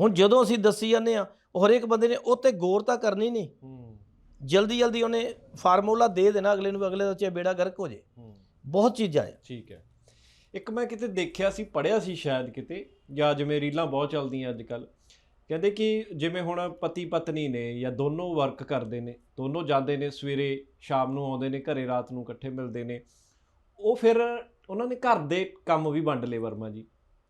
S1: ਹੁਣ ਜਦੋਂ ਅਸੀਂ ਦੱਸੀ ਜਾਂਦੇ ਆ ਹਰੇਕ ਬੰਦੇ ਨੇ ਉਹ ਤੇ ਗੌਰ ਤਾਂ ਕਰਨੀ ਨਹੀਂ।
S2: ਹੂੰ,
S1: ਜਲਦੀ ਜਲਦੀ ਉਹਨੇ ਫਾਰਮੂਲਾ ਦੇ ਦੇਣਾ ਅਗਲੇ ਨੂੰ ਅਗਲੇ ਦਾ ਚਾਹੇ ਬੇੜਾ ਗਰਕ ਹੋ ਜੇ।
S2: ਹੂੰ।
S1: ਬਹੁਤ ਚੀਜ਼ਾਂ ਆ।
S2: ਠੀਕ ਹੈ। ਇੱਕ ਮੈਂ ਕਿਤੇ ਦੇਖਿਆ ਸੀ ਪੜਿਆ ਸੀ ਸ਼ਾਇਦ ਕਿਤੇ ਜਾਂ ਜਿਵੇਂ ਰੀਲਾਂ ਬਹੁਤ ਚੱਲਦੀਆਂ ਅੱਜ ਕੱਲ ਕਹਿੰਦੇ ਕਿ ਜਿਵੇਂ ਹੁਣ ਪਤੀ ਪਤਨੀ ਨੇ ਜਾਂ ਦੋਨੋਂ ਵਰਕ ਕਰਦੇ ਨੇ ਦੋਨੋਂ ਜਾਂਦੇ ਨੇ ਸਵੇਰੇ ਸ਼ਾਮ ਨੂੰ ਆਉਂਦੇ ਨੇ ਘਰੇ ਰਾਤ ਨੂੰ ਇਕੱਠੇ ਮਿਲਦੇ ਨੇ। ਉਹ ਫਿਰ ਉਹਨਾਂ ਨੇ ਘਰ ਦੇ ਕੰਮ ਵੀ ਵੰਡ ਲਏ ਵਰਮਾ ਜੀ।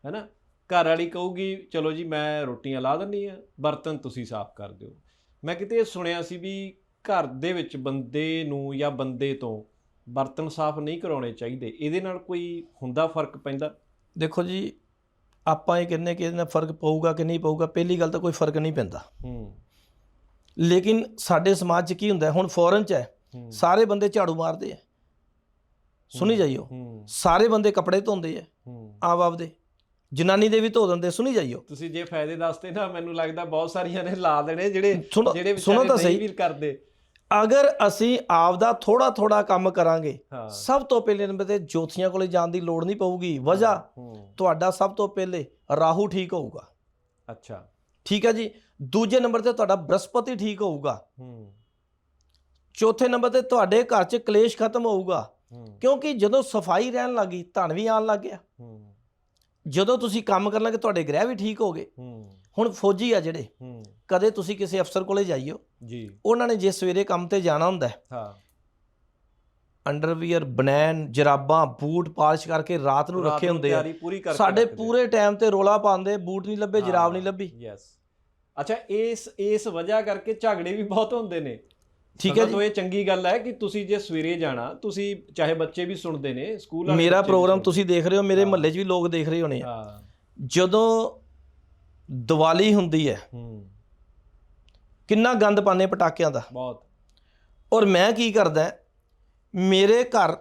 S2: ਹੈਨਾ? ਘਰ ਵਾਲੀ ਕਹੂਗੀ ਚਲੋ ਜੀ ਮੈਂ ਰੋਟੀਆਂ ਲਾ ਦਿੰਨੀ ਆ ਬਰਤਨ ਤੁਸੀਂ ਸਾਫ਼ ਕਰ ਦਿਓ। ਮੈਂ ਕਿਤੇ ਇਹ ਸੁਣਿਆ ਸੀ ਵੀ ਘਰ ਦੇ ਵਿੱਚ ਬੰਦੇ ਨੂੰ ਜਾਂ ਬੰਦੇ ਤੋਂ ਬਰਤਨ ਸਾਫ਼ ਨਹੀਂ ਕਰਾਉਣੇ ਚਾਹੀਦੇ। ਇਹਦੇ ਨਾਲ ਕੋਈ ਹੁੰਦਾ ਫ਼ਰਕ ਪੈਂਦਾ?
S1: ਦੇਖੋ ਜੀ ਆਪਾਂ ਇਹ ਕਹਿੰਦੇ ਕਿ ਇਹਦੇ ਨਾਲ ਫ਼ਰਕ ਪਊਗਾ ਕਿ ਨਹੀਂ ਪਊਗਾ ਪਹਿਲੀ ਗੱਲ ਤਾਂ ਕੋਈ ਫ਼ਰਕ ਨਹੀਂ ਪੈਂਦਾ।
S2: ਹੂੰ।
S1: ਲੇਕਿਨ ਸਾਡੇ ਸਮਾਜ 'ਚ ਕੀ ਹੁੰਦਾ ਹੈ, ਹੁਣ ਫੋਰਨ 'ਚ ਹੈ
S2: ਹੂੰ।
S1: ਸਾਰੇ ਬੰਦੇ ਝਾੜੂ ਮਾਰਦੇ ਆ। ਸੁਣੀ ਜਾਈਓ।
S2: ਹੂੰ।
S1: ਸਾਰੇ ਬੰਦੇ ਕੱਪੜੇ ਧੋਂਦੇ ਆ।
S2: ਹੂੰ।
S1: ਆਪ ਆਪਦੇ। ਜਨਾਨੀ ਦੇ ਵੀ ਧੋ ਦਿੰਦੇ ਸੁਣੀ ਜਾਈਓ।
S2: ਤੁਸੀਂ ਜੇ ਫਾਇਦੇ ਦੱਸਦੇ ਨਾ ਮੈਨੂੰ ਲੱਗਦਾ ਬਹੁਤ ਸਾਰੀਆਂ ਨੇ ਲਾ ਦੇਣੇ ਜਿਹੜੇ ਜਿਹੜੇ
S1: ਸੁਣੋ
S2: ਵਿਚਾਰੇ
S1: ਤਾਂ
S2: ਨਹੀਂ
S1: ਸਹੀ।
S2: ਵੀ ਕਰਦੇ।
S1: ਅਗਰ ਅਸੀਂ ਆਪਦਾ ਥੋੜਾ ਥੋੜਾ ਕੰਮ ਕਰਾਂਗੇ ਸਭ ਤੋਂ ਪਹਿਲੇ ਨੰਬਰ ਤੇ ਜੋਤੀਆਂ ਕੋਲੇ ਜਾਣ ਦੀ ਲੋੜ ਨਹੀਂ ਪਊਗੀ। ਵਜ੍ਹਾ ਤੁਹਾਡਾ ਸਭ ਤੋਂ ਪਹਿਲੇ ਰਾਹੂ ਠੀਕ ਹੋਊਗਾ।
S2: ਅੱਛਾ।
S1: ਠੀਕ ਹੈ ਜੀ? ਦੂਜੇ ਨੰਬਰ ਤੇ ਤੁਹਾਡਾ ਬ੍ਰਹਸਪਤੀ ਠੀਕ ਹੋਊਗਾ।
S2: ਹੂੰ।
S1: ਚੌਥੇ ਨੰਬਰ ਤੇ ਤੁਹਾਡੇ ਘਰ 'ਚ ਕਲੇਸ਼ ਖਤਮ ਹੋਊਗਾ। ਕਿਉਂਕਿ ਜਦੋਂ ਸਫ਼ਾਈ ਰਹਿਣ ਲੱਗੀ ਧਨ ਵੀ ਆਉਣ ਲੱਗ ਗਿਆ।
S2: ਹੂੰ।
S1: ਜਦੋਂ ਤੁਸੀਂ ਕੰਮ ਕਰਨ ਲੱਗੇ ਤੁਹਾਡੇ ਗ੍ਰਹਿ ਵੀ ਠੀਕ ਹੋ। ਗਏ ਹੁਣ ਫੌਜੀ ਆ ਜਿਹੜੇ ਕਦੇ ਤੁਸੀਂ ਕਿਸੇ ਅਫਸਰ ਕੋਲੇ ਜਾਈਓ
S2: ਜੀ।
S1: ਉਹਨਾਂ ਨੇ ਜੇ ਸਵੇਰੇ ਕੰਮ ਤੇ ਜਾਣਾ ਹੁੰਦਾ ਹੈ
S2: ਹਾਂ।
S1: ਅੰਡਰਵੀਅਰ ਬਨੈਨ ਜਰਾਬਾਂ ਬੂਟ ਪਾਲਿਸ਼ ਕਰਕੇ ਰਾਤ ਨੂੰ ਰੱਖੇ ਹੁੰਦੇ ਆ। ਸਾਡੇ। ਪੂਰੇ ਟਾਈਮ ਤੇ ਰੋਲਾ ਪਾਉਂਦੇ ਬੂਟ ਨਹੀਂ ਲੱਭੇ ਜਰਾਬ ਨਹੀਂ ਲੱਭੀ।
S2: ਯੈਸ ਅੱਛਾ ਇਸ ਇਸ ਵਜ੍ਹਾ ਕਰਕੇ ਝਗੜੇ ਵੀ ਬਹੁਤ ਹੁੰਦੇ ਨੇ।
S1: ਠੀਕ ਹੈ ਜੀ।
S2: ਤੋਂ ਇਹ ਚੰਗੀ ਗੱਲ ਹੈ ਕਿ ਤੁਸੀਂ ਜੇ ਸਵੇਰੇ ਜਾਣਾ ਤੁਸੀਂ ਚਾਹੇ ਬੱਚੇ ਵੀ ਸੁਣਦੇ ਨੇ ਸਕੂਲ ਵਾਲੇ
S1: ਮੇਰਾ ਪ੍ਰੋਗਰਾਮ ਤੁਸੀਂ ਦੇਖ ਰਹੇ ਹੋ ਮੇਰੇ। ਮਹੱਲੇ 'ਚ ਵੀ ਲੋਕ ਦੇਖ ਰਹੇ ਹੋਣੇ ਆ। ਜਦੋਂ ਦੀਵਾਲੀ ਹੁੰਦੀ ਹੈ
S2: ਹੂੰ।
S1: ਕਿੰਨਾ ਗੰਦ ਪਾਣੇ ਪਟਾਕਿਆਂ ਦਾ।
S2: ਬਹੁਤ।
S1: ਔਰ ਮੈਂ ਕੀ ਕਰਦਾ ਮੇਰੇ ਘਰ